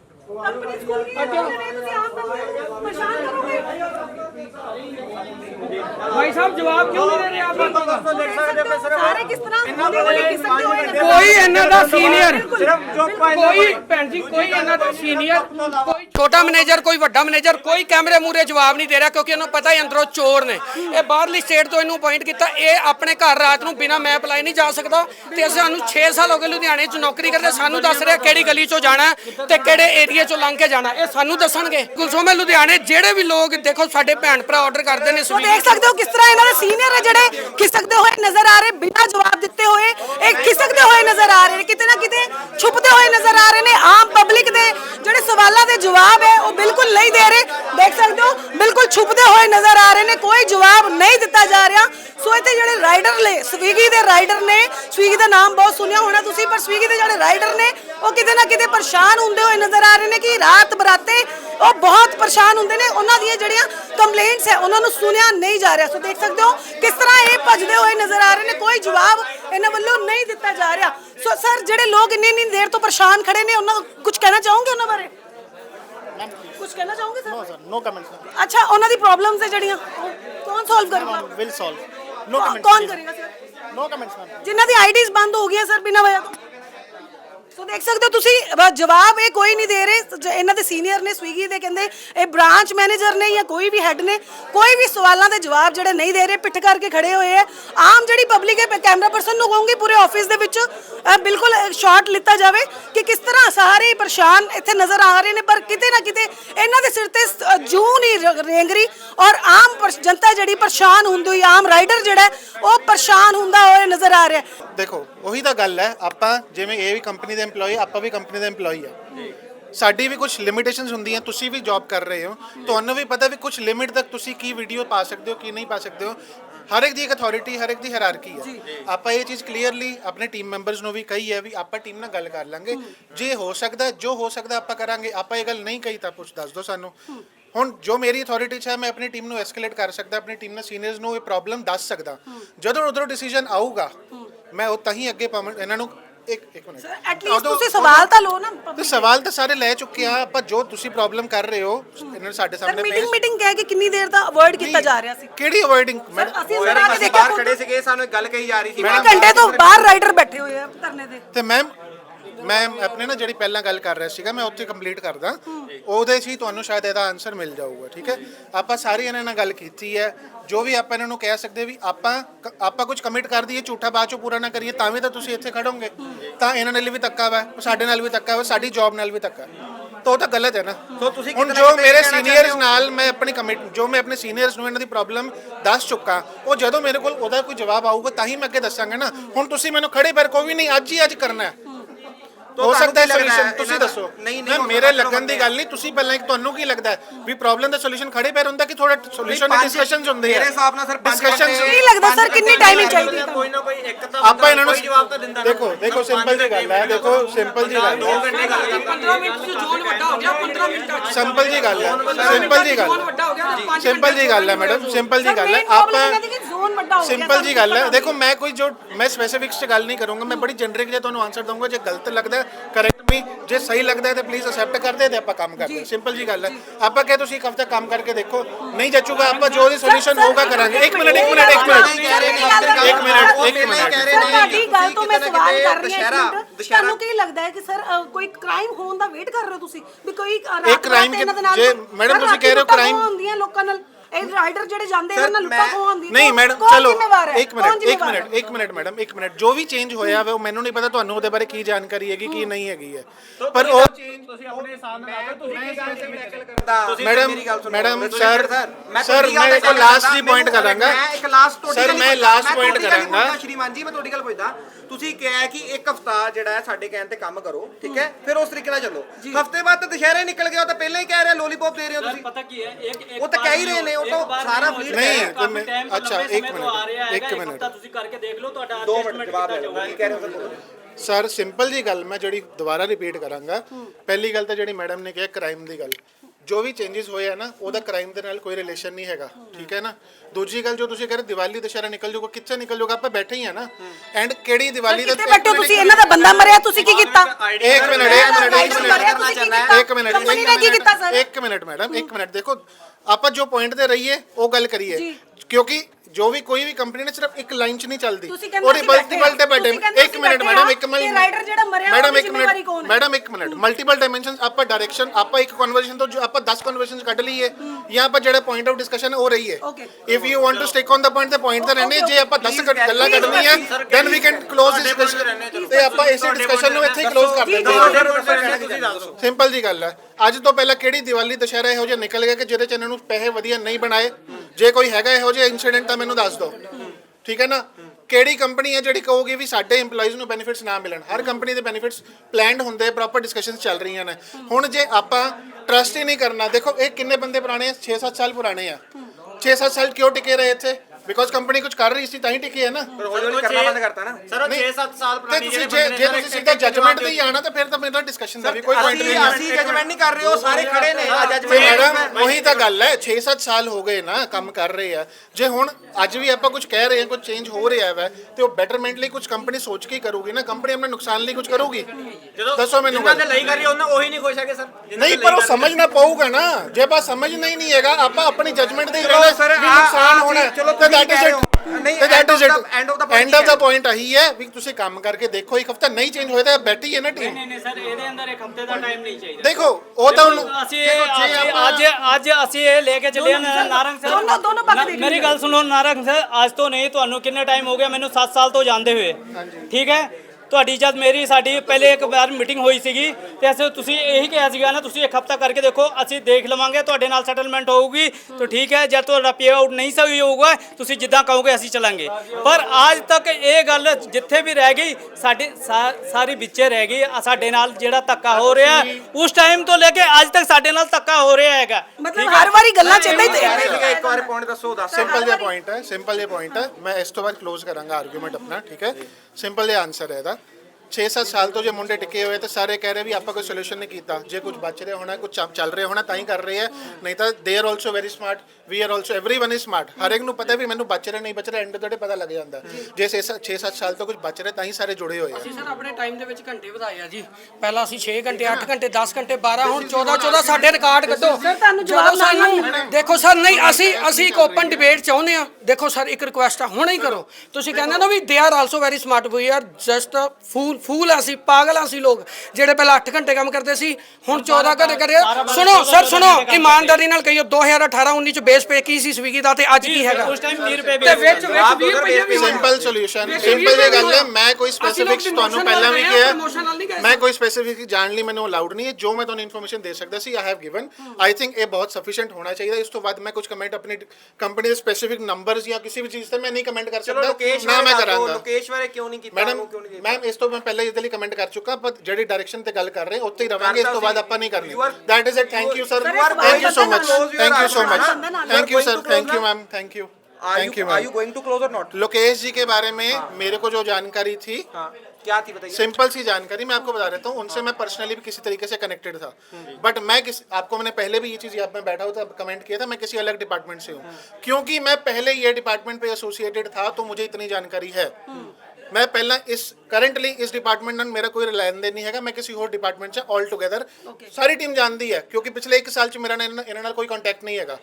Speaker 1: ਕੰਪਨੀ ਸਕੂਲ ਕੀ ਕਰ ਰਹੇ ਤੁਸੀਂ ਆਮ ਪਬਲਿਕ ਨੂੰ ਪਰੇਸ਼ਾਨ ਕਰੋਗੇ
Speaker 2: भाई साहब जवाब क्यों नहीं दे रहे आप
Speaker 1: ਦੇਖ ਸਕਦੇ ਹੋ ਸਾਰੇ ਕਿਸ ਤਰ੍ਹਾਂ ਹੌਲੀ ਹੌਲੀ ਕਿਸਮ ਦੇ ਹੋਏ ਨਜ਼ਰ
Speaker 2: ਕੋਈ ਇਹਨਾਂ ਦਾ ਸੀਨੀਅਰ
Speaker 10: ਸਿਰਫ ਚੁੱਪ ਆ
Speaker 2: ਕੋਈ ਭੈਣ ਜੀ ਕੋਈ ਇਹਨਾਂ ਦਾ ਸੀਨੀਅਰ ਕੋਈ ਛੋਟਾ ਮੈਨੇਜਰ ਕੋਈ ਵੱਡਾ ਮੈਨੇਜਰ ਕੋਈ ਕੈਮਰੇ ਮੂਰੇ ਜਵਾਬ ਨਹੀਂ ਦੇ ਰਿਹਾ ਕਿਉਂਕਿ ਉਹਨੂੰ ਪਤਾ ਹੀ ਅੰਦਰੋਂ ਚੋਰ ਨੇ। ਇਹ ਬਾਹਰਲੀ ਸਟੇਟ ਤੋਂ ਇਹਨੂੰ ਅਪਾਇੰਟ ਕੀਤਾ। ਇਹ ਆਪਣੇ ਘਰ ਰਾਤ ਨੂੰ ਬਿਨਾ ਮੈਪ ਲਾਈ ਨਹੀਂ ਜਾ ਸਕਦਾ ਤੇ ਸਾਨੂੰ 6 ਸਾਲ ਹੋ ਗਏ ਲੁਧਿਆਣੇ 'ਚ ਨੌਕਰੀ ਕਰਦੇ ਸਾਨੂੰ ਦੱਸ ਰਿਹਾ ਕਿਹੜੀ ਗਲੀ 'ਚੋਂ ਜਾਣਾ ਤੇ ਕਿਹੜੇ ਏਰੀਆ 'ਚੋਂ ਲੰਘ ਕੇ ਜਾਣਾ। ਇਹ ਸਾਨੂੰ ਦੱਸਣਗੇ। ਗੁਲਸੋ ਮੈਂ ਲੁਧਿਆਣੇ ਜਿਹੜੇ ਵੀ ਲੋਕ ਦੇਖੋ ਸਾਡੇ ਭੈਣ ਭਰਾ ਆਰਡਰ ਕਰਦੇ ਨੇ
Speaker 1: ਸੋ ਦੇਖ ਸਕਦੇ ਹੋ ਕਿਸ ਤਰ੍ਹਾਂ ਇਹਨਾਂ ਦੇ ਸੀਨੀਅਰ ਹੈ ਜਿਹੜੇ। ਖਿਸਕਦੇ ਹੋਏ ਨਜ਼ਰ ਆ ਰਹੇ ਬਿਨਾਂ ਜਵਾਬ ਦਿੱਤੇ ਹੋਏ। ਇਹ ਖਿਸਕਦੇ ਹੋਏ ਨਜ਼ਰ ਆ ਰਹੇ ਨੇ। ਕਿਤੇ ਨਾ ਕਿਤੇ ਛੁਪਦੇ ਹੋਏ ਨਜ਼ਰ ਆ ਰਹੇ ਨੇ ਆਮ ਪਬਲਿਕ ਦੇ ਜਿਹੜੇ ਸਵਾਲਾਂ ਦੇ ਜਵਾਬ ਹੈ ਉਹ ਬਿਲਕੁਲ ਨਹੀਂ ਦੇ ਰਹੇ ਦੇਖ ਸਕਦੇ ਹੋ ਬਿਲਕੁਲ ਛੁਪਦੇ ਹੋਏ ਨਜ਼ਰ ਆ ਰਹੇ ਨੇ ਕੋਈ ਜਵਾਬ ਨਹੀਂ ਦਿੱਤਾ ਜਾ ਰਿਹਾ ਸੋ ਇੱਥੇ ਜਿਹੜੇ ਰਾਈਡਰ ਨੇ ਸਵੀਗੀ ਦੇ ਰਾਈਡਰ ਨੇ ਸਵੀਗੀ ਦਾ ਨਾਮ ਬਹੁਤ ਸੁਣਿਆ ਹੋਣਾ ਤੁਸੀਂ ਪਰ ਸਵੀਗੀ ਦੇ ਜਿਹੜੇ ਰਾਈਡਰ ਨੇ ਉਹ ਕਿਤੇ ਨਾ ਕਿਤੇ ਪਰੇਸ਼ਾਨ ਹੁੰਦੇ ਹੋਏ ਨਜ਼ਰ ਆ ਰਹੇ ਨੇ ਕਿ ਰਾਤ ਬਰਾਤੇ ਉਹ ਬਹੁਤ ਪਰੇਸ਼ਾਨ ਹੁੰਦੇ ਨੇ ਉਹਨਾਂ ਦੀਆਂ ਜਿਹੜੀਆਂ ਕੰਪਲੇਂਟਸ ਹੈ ਉਹਨਾਂ ਨੂੰ ਸੁਣਿਆ ਨਹੀਂ ਜਾ ਰਿਹਾ ਸੋ ਦੇਖ ਸਕਦੇ ਹੋ ਕਿਸ ਤਰ੍ਹਾਂ ਇਹ ਭੱਜਦੇ ਹੋਏ ਨਜ਼ਰ ਆ ਰਹੇ ਨੇ ਕੋਈ ਜਵਾਬ ਇਹਨਾਂ ਵੱਲੋਂ ਨਹੀਂ ਦਿੱਤਾ ਜਾ ਰਿਹਾ ਸੋ ਸਰ ਜਿਹੜੇ ਲੋਕ ਇੰਨੀ ਇੰਨੀ ਦੇਰ ਤੋਂ ਪਰੇਸ਼ਾਨ ਖੜੇ ਨੇ ਉਹਨਾਂ ਕੁਝ ਕਹਿਣਾ ਚਾਹੋਗੇ ਉਹਨਾਂ ਬਾਰੇ ਕੁਝ ਕਹਿਣਾ ਚਾਹੋਗੇ ਸਰ
Speaker 3: ਸਰ ਨੋ ਕਮੈਂਟਸ
Speaker 1: ਅੱਛਾ ਉਹਨਾਂ ਦੀ ਪ੍ਰੋਬਲਮਸ ਹੈ ਜਿਹੜੀਆਂ? ਉਹ ਕੌਣ ਸੋਲਵ ਕਰੇਗਾ?
Speaker 3: ਵਿਲ ਸੋਲਵ ਨੋ
Speaker 1: ਕੌਣ-
Speaker 3: ਕਮੈਂਟਸ
Speaker 1: ਕੌਣ ਕਰੇਗਾ ਸਰ
Speaker 3: ਨੋ ਕਮੈਂਟਸ ਮੈਮ
Speaker 1: ਜਿਨ੍ਹਾਂ ਦੀ ਆਈਡੀਜ਼ ਬੰਦ ਹੋ ਗਈਆਂ ਸਰ ਬਿਨਾਂ ਵਜ੍ਹਾ ਤੋਂ। ਸੋ ਦੇਖ ਸਕਦੇ ਹੋ ਤੁਸੀਂ ਬ- ਜਵਾਬ ਇਹ ਕੋਈ ਨਹੀਂ ਦੇ ਰਹੇ। ਜ- ਇਹਨਾਂ ਦੇ ਸੀਨੀਅਰ ਨੇ ਸਵੀਗੀ ਦੇ ਕਹਿੰਦੇ ਇਹ ਬ੍ਰਾਂਚ ਮੈਨੇਜਰ ਨੇ ਜਾਂ ਕੋਈ ਵੀ ਹੈੱਡ ਨੇ ਕੋਈ ਵੀ ਸਵਾਲਾਂ ਦੇ ਜਵਾਬ ਜਿਹੜੇ ਨਹੀਂ ਦੇ ਰਹੇ ਪਿੱਠ ਕਰਕੇ ਖੜੇ ਹੋਏ ਆ। ਆਮ ਜਿਹੜੀ ਪਬਲਿਕ ਹੈ ਕੈਮਰਾ ਪਰਸਨ ਨੂੰ ਕਹੂੰਗੀ ਪੂਰੇ ਆਫਿਸ ਦੇ ਵਿੱਚ ਅ, ਬਿਲਕੁਲ ਸ਼ਾਟ ਲਿੱਤਾ ਜਾਵੇ ਕਿ ਕਿਸ ਤਰ੍ਹਾਂ ਸਾਰੇ ਹੀ ਪਰੇਸ਼ਾਨ ਇੱਥੇ ਨਜ਼ਰ ਆ ਰਹੇ ਨੇ ਪਰ ਕਿਤੇ ਨਾ ਕਿਤੇ ਇਹਨਾਂ ਦੇ ਸਿਰ ਤੇ ਸ- ਅ, ਜੂੰ ਨਹੀਂ ਰ- ਰੇਂਗ ਔਰ ਆਮ ਪਰ- ਜਨਤਾ ਜਿਹੜੀ ਪਰੇਸ਼ਾਨ ਹੁੰਦੀ ਹੋਈ ਆਮ ਰਾਈਡਰ ਜਿਹੜਾ ਹੈ, ਉਹ ਪਰੇਸ਼ਾਨ ਹੁੰਦਾ ਹੋਇਆ ਨਜ਼ਰ ਆ ਰਿਹਾ।
Speaker 3: ਦੇਖੋ ਉਹੀ ਤਾਂ ਗੱਲ ਹੈ ਆਪਾਂ ਜਿਵੇਂ ਇਹ ਵੀ ਕੰਪਨੀ ਦੇ EMPLOYE ਆਪਾਂ ਵੀ ਕੰਪਨੀ ਦੇ EMPLOYE ਆ। ਸਾਡੀ ਵੀ ਕੁਝ ਲਿਮਿਟੇਸ਼ਨਸ ਹੁੰਦੀਆਂ ਤੁਸੀਂ ਵੀ ਜੌਬ ਕਰ ਰਹੇ ਹੋ। ਤੁਹਾਨੂੰ ਵੀ ਪਤਾ ਵੀ ਕੁਝ ਲਿਮਿਟ ਤੱਕ ਤੁਸੀਂ ਕੀ ਵੀਡੀਓ ਪਾ ਸਕਦੇ ਹੋ ਕੀ ਨਹੀਂ ਪਾ ਸਕਦੇ ਹੋ। ਹਰ ਇੱਕ ਦੀ ਇੱਕ ਅਥਾਰਟੀ ਹਰ ਇੱਕ ਦੀ ਹਾਇਰਾਰਕੀ ਹੈ ਆਪਾਂ ਇਹ ਚੀਜ਼ ਕਲੀਅਰਲੀ ਆਪਣੇ ਟੀਮ ਮੈਂਬਰਸ ਨੂੰ ਵੀ ਕਹੀ ਹੈ ਵੀ ਆਪਾਂ ਟੀਮ ਨਾਲ ਗੱਲ ਕਰ ਲਾਂਗੇ। ਜੇ ਹੋ ਸਕਦਾ ਜੋ ਹੋ ਸਕਦਾ ਆਪਾਂ ਕਰਾਂਗੇ। ਆਪਾਂ ਇਹ ਗੱਲ ਨਹੀਂ ਕਹੀ ਤਾਂ ਪੁੱਛ ਦੱਸ ਦਿਓ ਸਾਨੂੰ। ਹੁਣ ਜੋ ਮੇਰੀ ਅਥਾਰਟੀ 'ਚ ਹੈ ਮੈਂ ਆਪਣੀ ਟੀਮ ਨੂੰ ਐਸਕੇਲੇਟ ਕਰ ਸਕਦਾ ਆਪਣੀ ਟੀਮ ਨਾਲ ਸੀਨੀਅਰਸ ਨੂੰ ਇਹ ਪ੍ਰੋਬਲਮ ਦੱਸ ਸਕਦਾ। ਜਦੋਂ ਉਧਰੋਂ ਡਿਸੀਜਨ ਆਊਗਾ ਮੈਂ ਉਹ ਤਾਂ ਹੀ ਅੱਗੇ ਪਾਵਾਂ ਇਹਨਾਂ ਨੂੰ ਇੱਕ ਇੱਕ ਮਿੰਟ।
Speaker 1: ਐਟਲੀਸਟ
Speaker 3: ਉਦੋਂ-
Speaker 1: ਤੁਸੀਂ ਸਵਾਲ ਤਾਂ ਲਓ ਨਾ
Speaker 3: ਤੇ ਸਵਾਲ ਤਾਂ ਸਾਰੇ ਲੈ ਚੁੱਕੇ ਆ ਆਪਾਂ ਜੋ ਤੁਸੀਂ ਪ੍ਰੋਬਲਮ ਕਰ ਰਹੇ ਹੋ ਇਹਨਾਂ ਨੇ ਸਾਡੇ
Speaker 1: ਸਰ
Speaker 3: ਸਾਹਮਣੇ
Speaker 1: ਮੀਟਿੰਗ
Speaker 3: ਪੇਸ਼
Speaker 1: ਮੀਟਿੰਗ ਕਹਿ ਕੇ ਕਿੰਨੀ ਦੇਰ ਦਾ ਅਵੋਇਡ ਕੀਤਾ ਜਾ ਰਿਹਾ ਸੀ?
Speaker 3: ਕਿਹੜੀ ਅਵੋਇਡਿੰਗ
Speaker 1: ਸਰ ਅਸੀਂ
Speaker 10: ਸਰ
Speaker 1: ਸਰ ਆ ਕੇ
Speaker 10: ਅਸੀਂ
Speaker 1: ਦੇਖਿਆ ਖੁਦ
Speaker 10: ਖੜੇ ਸੀਗੇ ਸਾਨੂੰ ਇੱਕ ਗੱਲ ਕਹੀ ਜਾ ਰਹੀ ਸੀ
Speaker 1: ਕਿੰਨੇ ਘੰਟੇ ਤੋਂ ਬਾਹਰ ਰਾਈਡਰ ਬੈਠੇ ਹੋਏ ਆ ਧਰਨੇ ਤੇ।
Speaker 3: ਤੇ ਮੈਮ ਮੈਂ ਆਪਣੇ ਨਾ ਜਿਹੜੀ ਪਹਿਲਾਂ ਗੱਲ ਕਰ ਰਿਹਾ ਸੀਗਾ ਮੈਂ ਉੱਥੇ ਕੰਪਲੀਟ ਕਰਦਾ। ਉਹਦੇ 'ਚ ਹੀ ਤੁਹਾਨੂੰ ਸ਼ਾਇਦ ਇਹਦਾ ਆਨਸਰ ਮਿਲ ਜਾਊਗਾ ਠੀਕ ਹੈ? ਆਪਾਂ ਸਾਰੀ ਇਹਨਾਂ ਨਾਲ ਗੱਲ ਕੀਤੀ ਹੈ। ਜੋ ਵੀ ਆਪਾਂ ਇਹਨਾਂ ਨੂੰ ਕਹਿ ਸਕਦੇ ਵੀ ਆਪਾਂ ਕ- ਆਪਾਂ ਕੁਝ ਕਮਿਟ ਕਰ ਦਈਏ ਝੂਠਾ ਬਾਅਦ ਚੋਂ ਪੂਰਾ ਨਾ ਕਰੀਏ ਤਾਂ ਵੀ ਤਾਂ ਤੁਸੀਂ ਇੱਥੇ ਖੜੋਗੇ। ਤਾਂ ਇਹਨਾਂ ਨਾਲ ਵੀ ਧੱਕਾ ਵਾ ਸਾਡੇ ਨਾਲ ਵੀ ਧੱਕਾ ਵਾ ਸਾਡੀ ਜੌਬ ਨਾਲ ਵੀ ਧੱਕਾ। ਤਾਂ ਉਹ ਤਾਂ ਗਲਤ ਹੈ ਨਾ।
Speaker 10: ਸੋ ਤੁਸੀਂ
Speaker 3: ਹੁਣ ਜੋ
Speaker 10: ਕਿਤੇ
Speaker 3: ਮੇਰੇ
Speaker 10: ਕਹਿਣਾ ਚਾਹੁੰਦੇ
Speaker 3: ਸੀਨੀਅਰਸ? ਨਾਲ ਮੈਂ ਆਪਣੀ ਕਮਿਟ ਜੋ ਮੈਂ ਆਪਣੇ ਸੀਨੀਅਰਸ ਨੂੰ ਇਹਨਾਂ ਦੀ ਪ੍ਰੋਬਲਮ ਦੱਸ ਚੁੱਕਾ ਉਹ ਜਦੋਂ ਮੇਰੇ ਕੋਲ ਉਹਦਾ ਕੋਈ ਜਵਾਬ ਆਊਗਾ ਤਾਂ ਹੀ ਮੈਂ ਅੱਗੇ ਦੱਸਾਂਗਾ ਨਾ। ਹੁਣ ਤੁਸੀਂ ਮੈਨੂੰ ਖੜੇ ਪਰ ਕੋਈ ਵੀ ਨਹੀਂ ਅੱਜ ਹੀ ਅੱਜ ਕਰਨਾ ਹੈ। ਹੋ ਸਕਦਾ ਹੈ ਸੋਲੂਸ਼ਨ ਤੁਸੀਂ? ਦੱਸੋ।
Speaker 10: ਨਹੀਂ, ਨਹੀਂ,
Speaker 3: ਮੇਰੇ ਲੱਗਣ ਦੀ ਗੱਲ ਨਹੀਂ ਤੁਸੀਂ ਪਹਿਲਾਂ ਇੱਕ ਤੁਹਾਨੂੰ ਕੀ ਲੱਗਦਾ ਹੈ? ਵੀ ਪ੍ਰੋਬਲਮ ਦਾ ਸੋਲੂਸ਼ਨ ਖੜੇ ਪੈਰ ਹੁੰਦਾ ਕਿ ਥੋੜਾ ਸੋਲੂਸ਼ਨ ਡਿਸਕਸ਼ਨਸ ਹੁੰਦੇ ਆ?
Speaker 10: ਮੇਰੇ ਹਿਸਾਬ ਨਾਲ ਸਰ ਪੰਜ
Speaker 3: Discussions-
Speaker 10: ਘੰਟੇ-
Speaker 1: ਕੀ ਲੱਗਦਾ ਸਰ ਕਿੰਨੀ ਟਾਈਮਿੰਗ ਚਾਹੀਦੀ ਹੈ
Speaker 10: ਕੋਈ ਨਾ ਕੋਈ ਇੱਕ ਤਾਂ
Speaker 3: ਆਪਾਂ ਇਹਨਾਂ ਨੂੰ
Speaker 10: ਜਵਾਬ ਤਾਂ ਦਿੰਦਾ
Speaker 3: ਦੇਖੋ ਦੇਖੋ ਸਿੰਪਲ ਜੀ ਗੱਲ ਹੈ। ਦੇਖੋ ਸਿੰਪਲ ਜੀ ਗੱਲ ਹੈ।
Speaker 2: 15 ਮਿੰਟ 'ਚ ਜ਼ੋਨ ਵੱਡਾ ਹੋ ਗਿਆ 15 ਮਿੰਟਾਂ
Speaker 3: ਸਿੰਪਲ ਜੀ ਗੱਲ ਹੈ। ਸਿੰਪਲ ਜੀ ਗੱਲ
Speaker 2: ਜ਼ੋਨ ਵੱਡਾ ਹੋ ਗਿਆ ਪੰਜ
Speaker 3: ਸਿੰਪਲ ਜੀ ਗੱਲ ਹੈ ਮੈਡਮ ਸਿੰਪਲ ਜੀ ਗੱਲ ਹੈ।
Speaker 1: ਆਪਾਂ ਜ਼ੋਨ ਵੱਡਾ ਹੋ ਗਿਆ
Speaker 3: ਸਿੰਪਲ ਜੀ ਗੱਲ ਹੈ। ਦੇਖੋ ਮੈਂ ਕੋਈ ਜੋ ਮੈਂ ਸਪੈਸੀਫਿਕਸ 'ਚ ਗੱਲ ਨਹੀਂ ਕਰੂੰਗਾ ਮੈਂ ਬੜੀ ਜਨਰਿਕ ਜੇ ਤੁਹਾਨੂੰ ਆਨਸਰ ਦਊਂਗਾ। ਜੇ ਗਲਤ ਲੱਗਦਾ ਕਰੈਕਟ ਮੀ ਜੇ ਸਹੀ ਲੱਗਦਾ ਹੈ ਤਾਂ ਪਲੀਜ਼ ਅਸੈਪਟ ਕਰਦੇ ਤੇ ਆਪਾਂ ਕੰਮ ਕਰਦੇ ਸਿੰਪਲ ਜੀ। ਗੱਲ ਹੈ। ਆਪਾਂ ਕਹੇ ਤੁਸੀਂ ਇੱਕ ਹਫਤਾ ਕੰਮ ਕਰਕੇ ਦੇਖੋ ਨਹੀਂ ਜੱਚੂਗਾ ਆਪਾਂ ਜੋ ਦੀ ਸੋਲੂਸ਼ਨ ਹੋਊਗਾ ਕਰਾਂਗੇ। ਇੱਕ ਮਿੰਟ ਇੱਕ ਮਿੰਟ ਇੱਕ ਮਿੰਟ। ਇੱਕ ਮਿੰਟ ਇੱਕ ਮਿੰਟ
Speaker 1: ਤੁਹਾਡੀ ਗੱਲ ਤੋਂ ਮੈਂ ਸਵਾਲ ਕਰ ਰਹੀ ਹਾਂ ਤੁਹਾਨੂੰ ਕੀ ਲੱਗਦਾ ਹੈ ਕਿ ਸਰ ਕੋਈ ਕ੍ਰਾਈਮ ਹੋਣ ਦਾ ਵੇਟ ਕਰ ਰਹੇ ਹੋ ਤੁਸੀਂ? ਵੀ ਕੋਈ ਰਾਤ ਦੇ ਨਾਲ
Speaker 3: ਜੇ- ਮੈਡਮ ਤੁਸੀਂ ਕਹਿ ਰਹੇ ਹੋ
Speaker 1: ਖੋਹਾਂ ਹੁੰਦੀਆਂ ਲੋਕਾਂ ਨਾਲ। ਇਹ ਰਾਈਡਰ ਜਿਹੜੇ ਜਾਂਦੇ
Speaker 10: ਸਰ,
Speaker 1: ਉਹਨਾਂ ਨਾਲ ਲੁੱਟਾਂ ਖੋਹਾਂ ਹੁੰਦੀਆਂ।
Speaker 3: ਨਹੀਂ ਮੈਡਮ ਚਲੋ? ਇੱਕ ਮਿੰਟ ਇੱਕ? ਮਿੰਟ ਇੱਕ ਮਿੰਟ ਮੈਡਮ ਇੱਕ ਮਿੰਟ। ਜੋ ਵੀ ਚੇਂਜ ਹੋਇਆ ਵਾ ਉਹ ਮੈਨੂੰ ਨਹੀਂ ਪਤਾ ਤੁਹਾਨੂੰ ਉਹਦੇ ਬਾਰੇ ਕੀ ਜਾਣਕਾਰੀ ਹੈਗੀ ਕੀ ਨਹੀਂ ਹੈਗੀ ਹੈ। ਪਰ ਉਹ
Speaker 10: ਤੁਸੀਂ ਆਪਣੇ ਹਿਸਾਬ ਨਾਲ ਤੁਸੀਂ ਕੀ ਗੱਲ ਕਰਦਾ
Speaker 3: ਮੈਡਮ ਮੈਡਮ ਸਰ
Speaker 10: ਮੈਂ
Speaker 3: ਸਰ ਮੈਂ ਇੱਕ ਲਾਸਟ ਦੀ ਪੁਆਇੰਟ ਕਰਾਂਗਾ।
Speaker 10: ਮੈਂ ਇੱਕ ਲਾਸਟ ਤੁਹਾਡੀ
Speaker 3: ਸਰ
Speaker 10: ਗੱਲ ਹੀ
Speaker 3: ਮੈਂ ਲਾਸਟ ਪੁਆਇੰਟ ਕਰਾਂਗਾ।
Speaker 10: ਸ਼੍ਰੀਮਾਨ ਜੀ ਮੈਂ ਤੁਹਾਡੀ ਗੱਲ ਪੁੱਛਦਾ। ਤੁਸੀਂ ਕਿਹਾ ਹੈ ਕਿ ਇੱਕ ਹਫਤਾ ਜਿਹੜਾ ਹੈ ਸਾਡੇ ਕਹਿਣ ਤੇ ਕੰਮ ਕਰੋ ਠੀਕ ਹੈ? ਫਿਰ ਉਸ ਤਰੀਕੇ ਨਾਲ ਚੱਲੋ। ਹਫ਼ਤੇ ਬਾਅਦ ਤਾਂ ਦੁਸ਼ਹਿਰੇ ਨਿਕਲ ਗਿਆ ਉਹ ਤਾਂ ਪਹਿਲਾਂ ਹੀ ਕਹਿ ਰਿਹਾ ਲੋਲੀਪੌਪ ਦੇ ਰਹੇ ਹੋ ਤੁਸੀਂ।
Speaker 11: ਪਤਾ ਕੀ ਹੈ ਇੱਕ ਇੱਕ
Speaker 10: ਉਹ ਤਾਂ ਕਹਿ ਹੀ ਰਹੇ ਨੇ ਉਹ ਤਾਂ ਸਾਰਾ ਫਲੀਟ
Speaker 3: ਨਹੀਂ ਅੱਛਾ, ਇੱਕ ਮਿੰਟ, ਇੱਕ ਮਿੰਟ।
Speaker 11: ਤੁਸੀਂ ਕਰਕੇ ਦੇਖ ਲਓ ਤੁਹਾਡਾ
Speaker 10: ਦੋ ਮਿੰਟ
Speaker 11: adjustment
Speaker 10: ਜਵਾਬ
Speaker 11: ਕੀਤਾ
Speaker 10: ਦੇ ਲਓ
Speaker 11: ਜਾਊਗਾ
Speaker 10: ਕੀ ਕਹਿ ਰਹੇ ਹੋ ਸਰ
Speaker 3: ਸਿੰਪਲ ਜੀ ਗੱਲ ਮੈਂ ਜਿਹੜੀ ਦੁਬਾਰਾ ਰਿਪੀਟ ਕਰਾਂਗਾ। ਪਹਿਲੀ ਗੱਲ ਤਾਂ ਜਿਹੜੀ ਮੈਡਮ ਨੇ ਕਿਹਾ ਕ੍ਰਾਈਮ ਦੀ ਗੱਲ। ਜੋ ਵੀ ਚੇਂजेस ਹੋਏ ਆ ਨਾ ਉਹਦਾ ਕ੍ਰਾਈਮ ਦੇ ਨਾਲ ਕੋਈ ਰਿਲੇਸ਼ਨ ਨਹੀਂ ਹੈਗਾ ਠੀਕ ਹੈ ਨਾ? ਦੂਜੀ ਗੱਲ ਜੋ ਤੁਸੀਂ ਕਹਿੰਦੇ ਦੀਵਾਲੀ ਦੁਸ਼ਹਿਰਾ ਨਿਕਲ ਜਾਊਗਾ ਕਿੱਥੇ ਨਿਕਲ ਜਾਊਗਾ? ਆਪਾਂ ਬੈਠੇ ਹੀ ਆ ਨਾ। ਐਂਡ ਕਿਹੜੀ ਦੀਵਾਲੀ ਦਾ
Speaker 1: ਕਿੱਥੇ ਬੈਠੇ ਤੁਸੀਂ? ਇਹਨਾਂ ਦਾ ਬੰਦਾ ਮਰਿਆ ਤੁਸੀਂ ਕੀ ਕੀਤਾ?
Speaker 3: ਇੱਕ ਮਿੰਟ ਇੱਕ ਮਿੰਟ ਇੱਕ ਮਿੰਟ
Speaker 1: ਕੰਪਨੀ ਨੇ ਕੀ ਕੀਤਾ ਸਰ?
Speaker 3: ਇੱਕ ਮਿੰਟ ਮੈਡਮ ਇੱਕ ਮਿੰਟ। ਦੇਖੋ ਆਪਾਂ ਜੋ ਪੁਆਇੰਟ ਤੇ ਰਹੀਏ ਉਹ ਗੱਲ ਕਰੀਏ। ਕਿਉਂਕਿ ਜੋ ਵੀ ਕੋਈ ਵੀ ਕੰਪਨੀ ਨੇ ਸਿਰਫ ਇੱਕ ਲਾਈਨ 'ਚ ਨਹੀਂ ਚੱਲਦੀ। ਉਹਦੀ ਮਲਟੀਪਲ ਤੇ
Speaker 1: ਕਹਿੰਦੇ
Speaker 3: ਇੱਕ ਮਿੰਟ ਮੈਡਮ ਇੱਕ ਮਿੰਟ।
Speaker 1: ਇਹ rider ਜਿਹੜਾ ਮਰਿਆ
Speaker 3: ਮੈਡਮ ਇੱਕ ਮਿੰਟ? ਮੈਡਮ ਇੱਕ ਮਿੰਟ। ਮਲਟੀਪਲ ਡਾਈਮੈਂਸ਼ਨਸ ਆਪਾਂ ਡਾਇਰੈਕਸ਼ਨ ਆਪਾਂ ਇੱਕ ਕਨਵਰਸੇਸ਼ਨ ਤੋਂ ਜੋ ਆਪਾਂ 10 ਕਨਵਰਸੇਸ਼ਨਸ ਕੱਢ ਲਈਏ ਜਾਂ ਆਪਾਂ ਜਿਹੜਾ ਪੁਆਇੰਟ ਆਫ ਡਿਸਕਸ਼ਨ ਹੋ ਰਹੀ ਹੈ. If you want to stick on the point ਤੇ ਪੁਆਇੰਟ ਤੇ ਰਹਿਣੇ ਜੇ ਆਪਾਂ 10 ਗੱਲਾਂ ਕੱਢਣੀਆਂ then we can close this discussion ਤੇ ਆਪਾਂ ਇਸੇ ਡਿਸਕਸ਼ਨ ਨੂੰ ਇੱਥੇ ਹੀ। ਕਲੋਜ਼ ਕਰ ਦਿੰਦੇ ਹਾਂ ਸਿੰਪਲ ਜੀ ਗੱਲ ਹੈ। ਅੱਜ ਤੋਂ ਪਹਿਲਾਂ ਕਿਹੜੀ ਦੀਵਾਲੀ ਦੁਸ਼ਹਿਰਾ ਇਹੋ ਜਿਹਾ ਨਿਕਲ ਗਿਆ ਕਿ ਜਿਹਦੇ ਚ ਇਹਨਾਂ ਨੂੰ ਪੈਸੇ ਵਧੀਆ ਨਹੀਂ ਬਣਾਏ? ਜੇ ਕੋਈ ਹੈਗਾ ਇਹੋ ਜਿਹਾ ਇਨਸੀਡੈਂਟ ਤਾਂ ਮੈਨੂੰ ਦੱਸ ਦਿਓ। ਠੀਕ ਹੈ ਨਾ? ਕਿਹੜੀ ਕੰਪਨੀ ਹੈ ਜਿਹੜੀ ਕਹੋਗੀ ਵੀ ਸਾਡੇ EMPLOYEES ਨੂੰ ਬੈਨੀਫਿਟਸ ਨਾ ਮਿਲਣ? ਹਰ ਕੰਪਨੀ ਦੇ ਬੈਨੀਫਿਟਸ ਪਲਾਨਡ ਹੁੰਦੇ ਪ੍ਰੋਪਰ ਡਿਸਕਸ਼ਨਸ ਚੱਲ ਰਹੀਆਂ ਨੇ। ਹੁਣ ਜੇ ਆਪਾਂ ਟਰਸਟ ਹੀ ਨਹੀਂ ਕਰਨਾ, ਦੇਖੋ ਇਹ ਕਿੰਨੇ ਬੰਦੇ ਪੁਰਾਣੇ ਆ? 6-7 ਸਾਲ ਪੁਰਾਣੇ ਆ। 6-7 ਸਾਲ ਕਿਉਂ ਟਿਕੇ ਰਹੇ ਇੱਥੇ? ਬਿਕੋਜ਼ ਕੰਪਨੀ ਕੁਝ ਕਰ ਰਹੀ ਸੀ ਤਾਂ ਹੀ ਟਿਕੀ ਹੈ ਨਾ।
Speaker 10: ਹੌਲੀ ਹੌਲੀ ਕਰਨਾ ਬੰਦ ਕਰਤਾ ਨਾ।
Speaker 8: ਸਰ
Speaker 3: ਨਹੀਂ।
Speaker 8: 6-7 ਸਾਲ
Speaker 3: ਤੇ
Speaker 8: ਪੁਰਾਣੀ
Speaker 3: ਤੁਸੀਂ ਜੇ ਜੇ ਤੁਸੀਂ ਸਿੱਧਾ ਜੱਜਮੈਂਟ ਤੇ ਹੀ ਆਣਾ ਤਾਂ ਫਿਰ ਤਾਂ ਮੇਰਾ ਡਿਸਕਸ਼ਨ ਦਾ ਵੀ ਕੋਈ ਪੁਆਇੰਟ ਨਹੀਂ ਹੈ।
Speaker 10: ਅਸੀਂ ਜਜਮੈਂਟ ਨਹੀਂ ਕਰ ਰਹੇ ਉਹ ਸਾਰੇ ਖੜੇ ਨੇ। ਆ
Speaker 3: ਤੇ
Speaker 10: ਜਜਮੈਂਟ
Speaker 3: ਮੈਡਮ ਉਹੀ ਤਾਂ ਗੱਲ ਹੈ 6-7 ਸਾਲ ਹੋ ਗਏ ਨਾ ਕੰਮ ਕਰ ਰਹੇ ਆ। ਜੇ ਹੁਣ ਅੱਜ ਵੀ ਆਪਾਂ ਕੁਝ ਕਹਿ ਰਹੇ ਹਾਂ ਕੁਝ ਚੇਂਜ ਹੋ ਰਿਹਾ ਹੈ ਤੇ ਉਹ ਬੈਟਰਮੈਂਟ ਲਈ ਕੁਝ ਕੰਪਨੀ ਸੋਚ ਕੇ ਹੀ ਕਰੂਗੀ ਨਾ ਕੰਪਨੀ ਆਪਣੇ ਨੁਕਸਾਨ ਲਈ ਕੁਝ ਕਰੂਗੀ? ਦੱਸੋ ਮੈਨੂੰ ਗੱਲ।
Speaker 8: ਦੇ ਲਈ ਕਰ ਰਹੀ ਉਹਨਾਂ ਉਹੀ ਨਹੀਂ ਖੁਸ਼ ਹੈਗੇ ਸਰ।
Speaker 3: ਨਹੀਂ ਪਰ ਉਹ ਸਮਝਣਾ ਪਊਗਾ ਨਾ। ਜੇ ਬਾ ਸਮਝਣਾ ਹੀ ਨਹੀਂ ਹੈਗਾ ਆਪਾਂ ਆਪਣੀ ਜਜਮੈਂਟ ਦੇ ਹੀ ਰਹਿਣਾ
Speaker 10: sir,
Speaker 3: ਵੀ ਨੁਕਸਾਨ ਹੋਣਾ
Speaker 10: ਚਲੋ
Speaker 3: ਤੇ that is it.
Speaker 10: ਨਹੀਂ, end of the point
Speaker 3: End of
Speaker 10: he
Speaker 3: the
Speaker 10: ਹੈ।
Speaker 3: point ਆਹੀ ਹੈ ਵੀ ਤੁਸੀਂ ਕੰਮ ਕਰਕੇ ਦੇਖੋ ਇੱਕ ਹਫਤਾ ਨਹੀਂ ਚੇਂਜ ਹੋਇਆ ਤਾਂ ਬੈਠੀ ਹੈ ਨਾ ਟੀਮ
Speaker 11: ਨਹੀਂ ਸਰ ਇਹਦੇ ਅੰਦਰ ਇੱਕ ਹਫ਼ਤੇ ਦਾ ਟਾਈਮ ਨਹੀਂ ਚਾਹੀਦਾ।
Speaker 3: ਦੇਖੋ ਉਹ ਤਾਂ ਹੁਣ
Speaker 11: ਅਸੀਂ ਅੱਜ ਅੱਜ ਅਸੀਂ ਇਹ ਲੈ ਕੇ ਚੱਲੇ ਹਾਂ ਨਾਰੰਗ ਸਰ।
Speaker 1: ਦੋਨੋਂ- ਦੋਨੋਂ ਪੱਖ ਦੇਖ
Speaker 11: ਮੇਰੀ ਗੱਲ ਸੁਣੋ ਨਾਰੰਗ ਸਰ ਅੱਜ ਤੋਂ ਨਹੀਂ ਤੁਹਾਨੂੰ ਕਿੰਨੇ ਟਾਈਮ ਹੋ ਗਿਆ? ਮੈਨੂੰ 7 ਸਾਲ ਤੋਂ ਜਾਣਦੇ ਹੋਏ। ਠੀਕ ਹੈ? ਤੁਹਾਡੀ ਜਦ ਮੇਰੀ ਸਾਡੀ ਪਹਿਲੇ ਇੱਕ ਵਾਰ ਮੀਟਿੰਗ ਹੋਈ ਸੀਗੀ ਤੇ ਅਸੀਂ ਤੁਸੀਂ ਇਹੀ ਕਿਹਾ ਸੀਗਾ ਨਾ ਤੁਸੀਂ ਇੱਕ ਹਫਤਾ ਕਰਕੇ ਦੇਖੋ ਅਸੀਂ ਦੇਖ ਲਵਾਂਗੇ ਤੁਹਾਡੇ ਨਾਲ ਸੈਟਲਮੈਂਟ ਹੋਊਗੀ ਤਾਂ ਠੀਕ ਹੈ ਜਦ ਤੁਹਾਡਾ ਪੇ ਆਊਟ ਨਹੀਂ ਸਹੀ ਹੋਊਗਾ ਤੁਸੀਂ ਜਿੱਦਾਂ ਕਹੋਗੇ ਅਸੀਂ ਚੱਲਾਂਗੇ। ਪਰ ਅੱਜ ਤੱਕ ਇਹ ਗੱਲ ਜਿੱਥੇ ਵੀ ਰਹਿ ਗਈ ਸਾਡੀ ਸਾ- ਸਾਰੀ ਵਿੱਚੇ ਰਹਿ ਗਈ ਆ ਸਾਡੇ ਨਾਲ ਜਿਹੜਾ ਧੱਕਾ ਹੋ ਰਿਹਾ ਹੈ, ਉਸ ਟਾਈਮ ਤੋਂ ਲੈ ਕੇ ਅੱਜ ਤੱਕ ਸਾਡੇ ਨਾਲ ਧੱਕਾ ਹੋ ਰਿਹਾ ਹੈਗਾ।
Speaker 1: ਮਤਲਬ ਹਰ ਵਾਰੀ ਗੱਲਾਂ ਚੱਲਦਾ ਹੀ
Speaker 10: ਠੀਕ ਹੈ ਇੱਕ ਵਾਰ ਪੁਆਇੰਟ ਦੱਸੋ ਦੱਸ
Speaker 3: ਸਿੰਪਲ ਜਿਹਾ ਪੁਆਇੰਟ ਹੈ ਸਿੰਪਲ ਜਿਹਾ ਪੁਆਇੰਟ ਹੈ। ਮੈਂ ਇਸ ਤੋਂ ਬਾਅਦ ਕਲੋਜ਼ ਕਰਾਂਗਾ ਆਰਗੂਮੈਂਟ ਆਪਣਾ ਠੀਕ ਹੈ? ਸਿੰਪਲ ਜਿਹਾ ਆਨਸਰ ਹੈ ਇਹਦਾ 6-7 ਸਾਲ ਤੋਂ ਜੇ ਮੁੰਡੇ ਟਿਕੇ ਹੋਏ ਤੇ ਸਾਰੇ ਕਹਿ ਰਹੇ ਵੀ ਆਪਾਂ ਕੋਈ ਸੋਲੂਸ਼ਨ ਨਹੀਂ ਕੀਤਾ ਜੇ ਕੁਝ ਬਚ ਰਿਹਾ ਹੋਣਾ ਕੁਝ ਚੱਲ ਰਿਹਾ ਹੋਣਾ ਤਾਂ ਹੀ ਕਰ ਰਹੇ ਆ ਨਹੀਂ ਤਾਂ they are also very smart we are also everyone is smart ਹਰ ਇੱਕ ਨੂੰ ਪਤਾ ਵੀ ਮੈਨੂੰ ਬਚ ਰਿਹਾ ਨਹੀਂ ਬਚ ਰਿਹਾ ਐਂਡ ਤੇ ਪਤਾ ਲੱਗ ਜਾਂਦਾ ਜੇ 6-7 ਸਾਲ ਤੋਂ ਕੁਝ ਬਚ ਰਿਹਾ ਤਾਂ ਹੀ ਸਾਰੇ ਜੁੜੇ ਹੋਏ ਆ
Speaker 2: ਅਸੀਂ ਸਰ ਆਪਣੇ ਟਾਈਮ ਦੇ ਵਿੱਚ ਘੰਟੇ ਵਧਾਏ ਆ ਜੀ ਪਹਿਲਾਂ ਅਸੀਂ 6 ਘੰਟੇ 8 ਘੰਟੇ 10 ਘੰਟੇ 12 ਹੁਣ 14 14 ਸਾਡੇ ਰਿਕਾਰਡ ਕੱਢੋ
Speaker 1: ਸਰ, ਤੁਹਾਨੂੰ ਜਵਾਬ
Speaker 2: ਜਦੋਂ ਸਾਨੂੰ ਦੇਖੋ ਸਰ ਨਹੀਂ ਅਸੀਂ ਅਸੀਂ ਇੱਕ ਓਪਨ ਡਿਬੇਟ ਚਾਹੁੰਦੇ ਆ ਦੇਖੋ ਸਰ ਇੱਕ ਰਿਕੁਐਸਟ ਆ ਹੁਣੇ ਹੀ ਕਰੋ ਤੁਸੀਂ ਕਹਿੰਦੇ ਨਾ ਵੀ they are also very smart we are just fool fool ਆ ਅਸੀਂ ਪਾਗਲ ਆ ਅਸੀਂ ਲੋਕ ਜਿਹੜੇ ਪਹਿਲਾਂ 8 ਘੰਟੇ ਕੰਮ ਕਰਦੇ ਸੀ ਹੁਣ 14 ਘੰਟੇ ਕਰ। ਸੁਣੋ ਸਰ ਸੁਣੋ ਇਮਾਨਦਾਰੀ ਨਾਲ ਕਹੀਓ 2018 19 ਚ ਬੇਸ ਪੇ ਕੀ ਸੀ ਸਵੀਗੀ ਦਾ ਤੇ ਅੱਜ ਕੀ ਹੈਗਾ?
Speaker 11: ਉਸ ਟਾਈਮ 20 ਰੁਪਏ
Speaker 2: ਤੇ ਵਿੱਚ ਵਿੱਚ 20 ਰੁਪਏ ਵੀ ਹੋਏ।
Speaker 3: ਸਿੰਪਲ ਸੋਲੂਸ਼ਨ ਸਿੰਪਲ ਜਿਹੀ ਗੱਲ ਹੈ ਮੈਂ ਕੋਈ ਸਪੈਸੀਫਿਕਸ
Speaker 2: ਲੋਕ
Speaker 3: ਤੁਹਾਨੂੰ ਪਹਿਲਾਂ ਵੀ ਕਿਹਾ ਮੈਂ ਕੋਈ ਸਪੈਸੀਫਿਕ ਜਾਣ ਲਈ ਮੈਨੂੰ ਅਲਾਉਡ ਨਹੀਂ ਹੈ। ਜੋ ਮੈਂ ਤੁਹਾਨੂੰ ਇਨਫੋਰਮੇਸ਼ਨ ਦੇ ਸਕਦਾ ਸੀ I have given I think ਇਹ ਬਹੁਤ ਸਫੀਸ਼ੀਐਂਟ ਹੋਣਾ ਚਾਹੀਦਾ। ਇਸ ਤੋਂ ਬਾਅਦ ਮੈਂ ਕੁਝ ਕਮੈਂਟ ਆਪਣੀ ਕੰਪਨੀ ਦੇ ਸਪੈਸੀਫਿਕ ਨੰਬਰਸ ਜਾਂ ਕਿਸੇ ਵੀ ਚੀਜ਼ ਤੇ ਮੈਂ ਨਹੀਂ ਕਮੈਂਟ ਕਰ ਸਕਦਾ। ਨਾ ਮੈਂ ਕਰਾਂਗਾ।
Speaker 10: ਲੋਕੇਸ਼ ਬਾਰੇ ਕਿਉਂ ਨਹੀਂ ਕੀਤਾ
Speaker 3: ਮੈਡਮ? ਮੈਮ ਇਸ ਤੋਂ ਮੈਂ ਪਹਿਲਾਂ ਇਸ ਦੇ ਲਈ ਕਮੈਂਟ ਕਰ ਚੁੱਕਾ ਪਰ ਜਿਹੜੀ ਡਾਇਰੈਕਸ਼ਨ ਤੇ ਗੱਲ ਕਰ ਰਹੇ ਉੱਥੇ ਹੀ ਰਵਾਂਗੇ ਇਸ ਤੋਂ ਬਾਅਦ ਆਪਾਂ ਨਹੀਂ ਕਰਨੀ that is it thank
Speaker 10: you
Speaker 3: sir thank
Speaker 10: you so
Speaker 3: much thank
Speaker 10: you so much
Speaker 3: thank
Speaker 10: you
Speaker 3: sir
Speaker 10: thank
Speaker 3: you ma'am thank
Speaker 10: you
Speaker 3: thank
Speaker 10: you are you going to close और नॉट
Speaker 3: लोकेश जी के बारे में मेरे को जो जानकारी थी
Speaker 10: क्या थी बताइए?
Speaker 3: सिंपल सी जानकारी मैं आपको बता देता हूँ। उनसे मैं पर्सनली भी किसी तरीके से कनेक्टेड था। बट मैं किस आपको मैंने पहले भी ये चीज़ यहाँ में बैठा हुआ था कमेंट किया था मैं किसी अलग डिपार्टमेंट से हूँ। क्योंकि मैं पहले ये डिपार्टमेंट पे एसोसिएटेड था तो मुझे इतनी जानकारी है। ਮੈਂ ਪਹਿਲਾਂ ਇਸ ਕਰੰਟਲੀ ਇਸ ਡਿਪਾਰਟਮੈਂਟ ਨਾਲ ਮੇਰਾ ਕੋਈ ਦੇਣ ਨਹੀਂ ਹੈਗਾ ਮੈਂ ਕਿਸੇ ਹੋਰ ਡਿਪਾਰਟਮੈਂਟ 'ਚ ਆਲ ਟੁਗੇਦਰ ਸਾਰੀ ਟੀਮ ਜਾਣਦੀ ਹੈ ਕਿਉਂਕਿ ਪਿਛਲੇ 1 ਸਾਲ 'ਚ ਮੇਰਾ ਨਾ ਇਹਨਾਂ ਇਹਨਾਂ ਨਾਲ ਕੋਈ ਕੰਟੈਕਟ ਨਹੀਂ ਹੈਗਾ।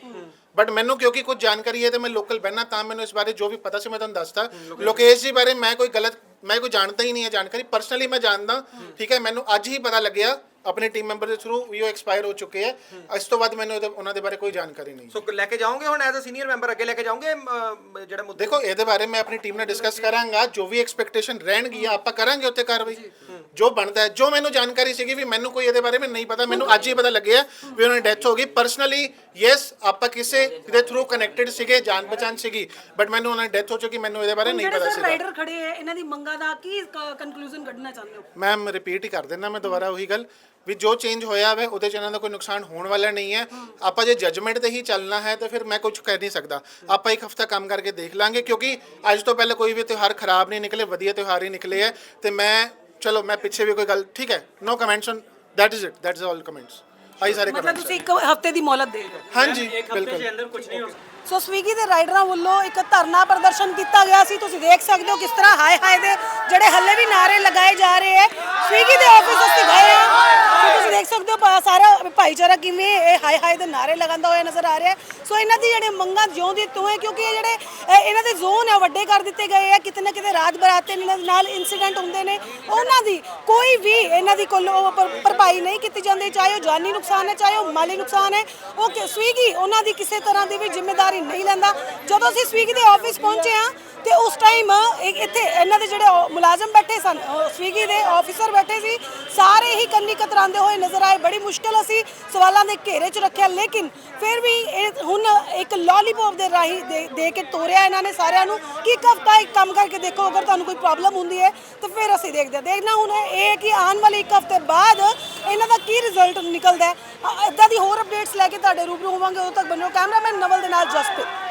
Speaker 3: ਬਟ ਮੈਨੂੰ ਕਿਉਂਕਿ ਕੁਝ ਜਾਣਕਾਰੀ ਹੈ ਤੇ ਮੈਂ ਲੋਕਲ ਬਹਿਣਾ ਤਾਂ ਮੈਨੂੰ ਇਸ ਬਾਰੇ ਜੋ ਵੀ ਪਤਾ ਸੀ ਮੈਂ ਤੁਹਾਨੂੰ ਦੱਸਤਾ। ਲੋਕੇਸ਼ ਜੀ ਬਾਰੇ ਮੈਂ ਕੋਈ ਗਲਤ ਮੈਂ ਕੋਈ ਜਾਣਦਾ ਹੀ ਨਹੀਂ ਹੈ ਜਾਣਕਾਰੀ। ਪਰਸਨਲੀ ਮੈਂ ਜਾਣਦਾ ਠੀਕ ਹੈ ਮੈਨੂੰ ਅੱਜ ਹੀ ਪਤਾ ਲੱਗਿਆ ਆਪਣੇ ਟੀਮ ਮੈਂਬਰ ਦੇ ਥਰੂ ਵੀ ਉਹ ਐਕਸਪਾਇਰ ਹੋ ਚੁੱਕੇ ਹੈ। ਇਸ ਤੋਂ ਬਾਅਦ ਮੈਨੂੰ ਉਹਨਾਂ ਦੇ ਬਾਰੇ ਕੋਈ ਜਾਣਕਾਰੀ ਨਹੀਂ।
Speaker 10: ਸੋ ਲੈ ਕੇ ਜਾਓਗੇ ਹੁਣ ਐਜ਼ ਅ ਸੀਨੀਅਰ ਮੈਂਬਰ ਅੱਗੇ ਲੈ ਕੇ ਜਾਓਗੇ ਅਮ, ਜਿਹੜਾ ਮੁੱਦਾ?
Speaker 3: ਦੇਖੋ ਇਹਦੇ ਬਾਰੇ ਮੈਂ ਆਪਣੀ ਟੀਮ ਨਾਲ ਡਿਸਕਸ ਕਰਾਂਗਾ। ਜੋ ਵੀ ਐਕਸਪੈਕਟੇਸ਼ਨ ਰਹਿਣਗੀਆਂ ਆਪਾਂ ਕਰਾਂਗੇ ਉੱਤੇ ਕਾਰਵਾਈ। ਜੋ। ਬਣਦਾ ਹੈ ਜੋ ਮੈਨੂੰ ਜਾਣਕਾਰੀ ਸੀਗੀ ਵੀ ਮੈਨੂੰ ਕੋਈ ਇਹਦੇ ਬਾਰੇ ਵਿੱਚ ਨਹੀਂ ਪਤਾ ਮੈਨੂੰ ਅੱਜ ਹੀ ਪਤਾ ਲੱਗਿਆ ਵੀ ਉਹਨਾਂ ਦੀ ਡੈਥ ਹੋ ਗਈ। ਪਰਸਨਲੀ ਯੈਸ ਆਪਾਂ ਕਿਸੇ ਦੇ ਥਰੂ ਕਨੈਕਟਡ ਸੀਗੇ ਜਾਣ ਪਛਾਣ ਸੀਗੀ ਬਟ ਮੈਨੂੰ ਉਹਨਾਂ ਦੀ ਡੈਥ ਹੋ ਚੁੱਕੀ ਮੈਨੂੰ ਇਹਦੇ ਬਾਰੇ ਨਹੀਂ
Speaker 1: ਜਿਹੜੇ
Speaker 3: ਪਤਾ
Speaker 1: ਸਰ
Speaker 3: ਸੀਗਾ।
Speaker 1: ਰਾਈਡਰ ਖੜੇ ਹੈ ਇਹਨਾਂ ਦੀ ਮੰਗਾਂ ਦਾ ਕੀ ਕਨਕਲੂਜਨ ਕੱਢਣਾ ਚਾਹੁੰਦੇ ਹੋ?
Speaker 3: ਮੈਮ ਰਿਪੀਟ ਹੀ ਕਰ ਦਿੰਦਾ ਮੈਂ ਦੁਬਾਰਾ ਉਹੀ ਗੱਲ। ਵੀ ਜੋ ਚੇਂਜ ਹੋਇਆ ਹੈ ਉਹਦੇ ਚ ਇਹਨਾਂ ਦਾ ਕੋਈ ਨੁਕਸਾਨ ਹੋਣ ਵਾਲਾ ਨਹੀਂ ਹੈ। ਆਪਾਂ ਜੇ ਜੱਜਮੈਂਟ ਤੇ ਹੀ ਚੱਲਣਾ ਹੈ ਤਾਂ ਫਿਰ ਮੈਂ ਕੁਝ ਕਹਿ ਨਹੀਂ ਸਕਦਾ। ਆਪਾਂ ਇੱਕ ਹਫਤਾ ਕੰਮ ਕਰਕੇ ਦੇਖ ਲਾਂਗੇ ਕਿਉਂਕਿ ਅੱਜ ਤੋਂ ਪਹਿਲਾਂ ਕੋਈ ਵੀ ਤਿਉਹਾਰ ਖਰਾਬ ਨਹੀਂ ਨਿਕਲੇ ਵਧੀਆ ਤਿਉਹਾਰ ਹੀ ਨਿਕਲੇ ਹੈ। ਤੇ ਮੈਂ ਚਲੋ ਮੈਂ ਪਿੱਛੇ ਵੀ ਕੋਈ ਗੱਲ ਠੀਕ ਹੈ no comments on that is it that is all comments ਆਹੀ ਸਾਰੇ
Speaker 1: ਮਤਲਬ ਤੁਸੀਂ ਇੱਕ ਹਫ਼ਤੇ ਦੀ ਮੌਲਤ ਦੇ ਹੋ।
Speaker 3: ਹਾਂਜੀ ਬਿਲਕੁਲ।
Speaker 11: ਅੰਦਰ ਕੁਝ ਨਹੀਂ ਹੋ
Speaker 1: ਸੋ ਸਵੀਗੀ ਦੇ ਰਾਈਡਰਾਂ ਵੱਲੋਂ ਇੱਕ ਧਰਨਾ ਪ੍ਰਦਰਸ਼ਨ ਕੀਤਾ ਗਿਆ ਸੀ। ਤੁਸੀਂ ਦੇਖ ਸਕਦੇ ਹੋ ਕਿਸ ਤਰ੍ਹਾਂ ਹਾਏ ਹਾਏ ਦੇ ਜਿਹੜੇ ਹੱਲੇ ਵੀ ਨਾਰੇ ਲਗਾਏ ਜਾ ਰਹੇ ਹੈ ਸਵੀਗੀ ਦੇ ਆਫਿਸ ਅਸੀਂ ਗਏ ਆ। ਤੁਸੀਂ ਦੇਖ ਸਕਦੇ ਹੋ ਸਾਰਾ ਭਾਈਚਾਰਾ ਕਿਵੇਂ ਇਹ ਹਾਏ ਹਾਏ ਦੇ ਨਾਰੇ ਲਗਾਉਂਦਾ ਹੋਇਆ ਨਜ਼ਰ ਆ ਰਿਹਾ ਸੋ ਇਹਨਾਂ ਦੀ ਜਿਹੜੇ ਮੰਗਾਂ ਜਿਉਂ ਦੀ ਤਿਉਂ ਹੈ ਕਿਉਂਕਿ ਇਹ ਜਿਹੜੇ ਇਹਨਾਂ ਦੇ ਜ਼ੋਨ ਹੈ ਵੱਡੇ ਕਰ ਦਿੱਤੇ ਗਏ ਆ। ਕਿਤੇ ਨਾ ਕਿਤੇ ਰਾਤ ਬਰਾਤੇ ਨਾਲ ਇਨਸੀਡੈਂਟ ਹੁੰਦੇ ਨੇ। ਉਹਨਾਂ ਦੀ ਕੋਈ ਵੀ ਇਹਨਾਂ ਦੀ ਕੋਲ ਭਰਪਾਈ ਨਹੀਂ ਕੀਤੀ ਜਾਂਦੀ। ਚਾਹੇ ਉਹ ਜਾਨੀ ਨੁਕਸਾਨ ਹੈ ਚਾਹੇ ਉਹ ਮਾਲੀ ਨੁਕਸਾਨ ਹੈ ਉਹ ਸਵੀਗੀ ਉਹਨਾਂ ਦੀ ਕਿਸੇ ਤਰ੍ਹਾਂ ਦੀ ਵੀ ਜ਼ਿੰਮੇਵਾਰੀ ਨਹੀਂ ਲੈਂਦਾ। ਜਦੋਂ ਅਸੀਂ ਸਵੀਗੀ ਦੇ ਆਫਿਸ ਪਹੁੰਚੇ ਆ ਤੇ ਉਸ ਟਾਈਮ ਇੱਥੇ ਇਹਨਾਂ ਦੇ ਜਿਹੜੇ ਮੁਲਾਜ਼ਮ ਬੈਠੇ ਸਨ ਸਵੀਗੀ ਦੇ ਆਫੀਸਰ ਬੈਠੇ ਸੀ, ਸਾਰੇ ਹੀ ਕੰਨੀ ਕਤਰਾਉਂਦੇ ਹੋਏ ਨਜ਼ਰ ਆਏ। ਬੜੀ ਮੁਸ਼ਕਲ ਅਸੀਂ ਸਵਾਲਾਂ ਦੇ ਘੇਰੇ 'ਚ ਰੱਖਿਆ, ਲੇਕਿਨ ਫਿਰ ਵੀ ਹੁਣ ਇੱਕ ਲੋਲੀਪੌਪ ਦੇ ਰਾਹੀਂ ਦੇ ਕੇ ਤੋਰਿਆ ਇਹਨਾਂ ਨੇ ਸਾਰਿਆਂ ਨੂੰ ਕਿ ਇੱਕ ਹਫਤਾ ਇੱਕ ਕੰਮ ਕਰਕੇ ਦੇਖੋ, ਅਗਰ ਤੁਹਾਨੂੰ ਕੋਈ ਪ੍ਰੋਬਲਮ ਹੁੰਦੀ ਹੈ, ਤਾਂ ਫਿਰ ਅਸੀਂ ਦੇਖਦੇ ਹਾਂ। ਦੇਖਣਾ ਹੁਣ ਇਹ ਕਿ ਆਉਣ ਵਾਲੇ ਇੱਕ ਹਫ਼ਤੇ ਬਾਅਦ ਇਹਨਾਂ ਦਾ ਕੀ ਰਿਜ਼ਲਟ ਨਿਕਲਦਾ ਹੈ। ਇਦਾਂ ਦੀ ਹੋਰ ਅਪਡੇਟਸ ਲੈ ਕੇ ਤੁਹਾਡੇ ਰੂਬਰੂ ਹੋਵਾਂਗੇ, ਉਦੋਂ ਤੱਕ ਬਣੋ ਕੈਮਰਾਮੈਨ ਨਵਲ ਦੇ ਨਾਲ Just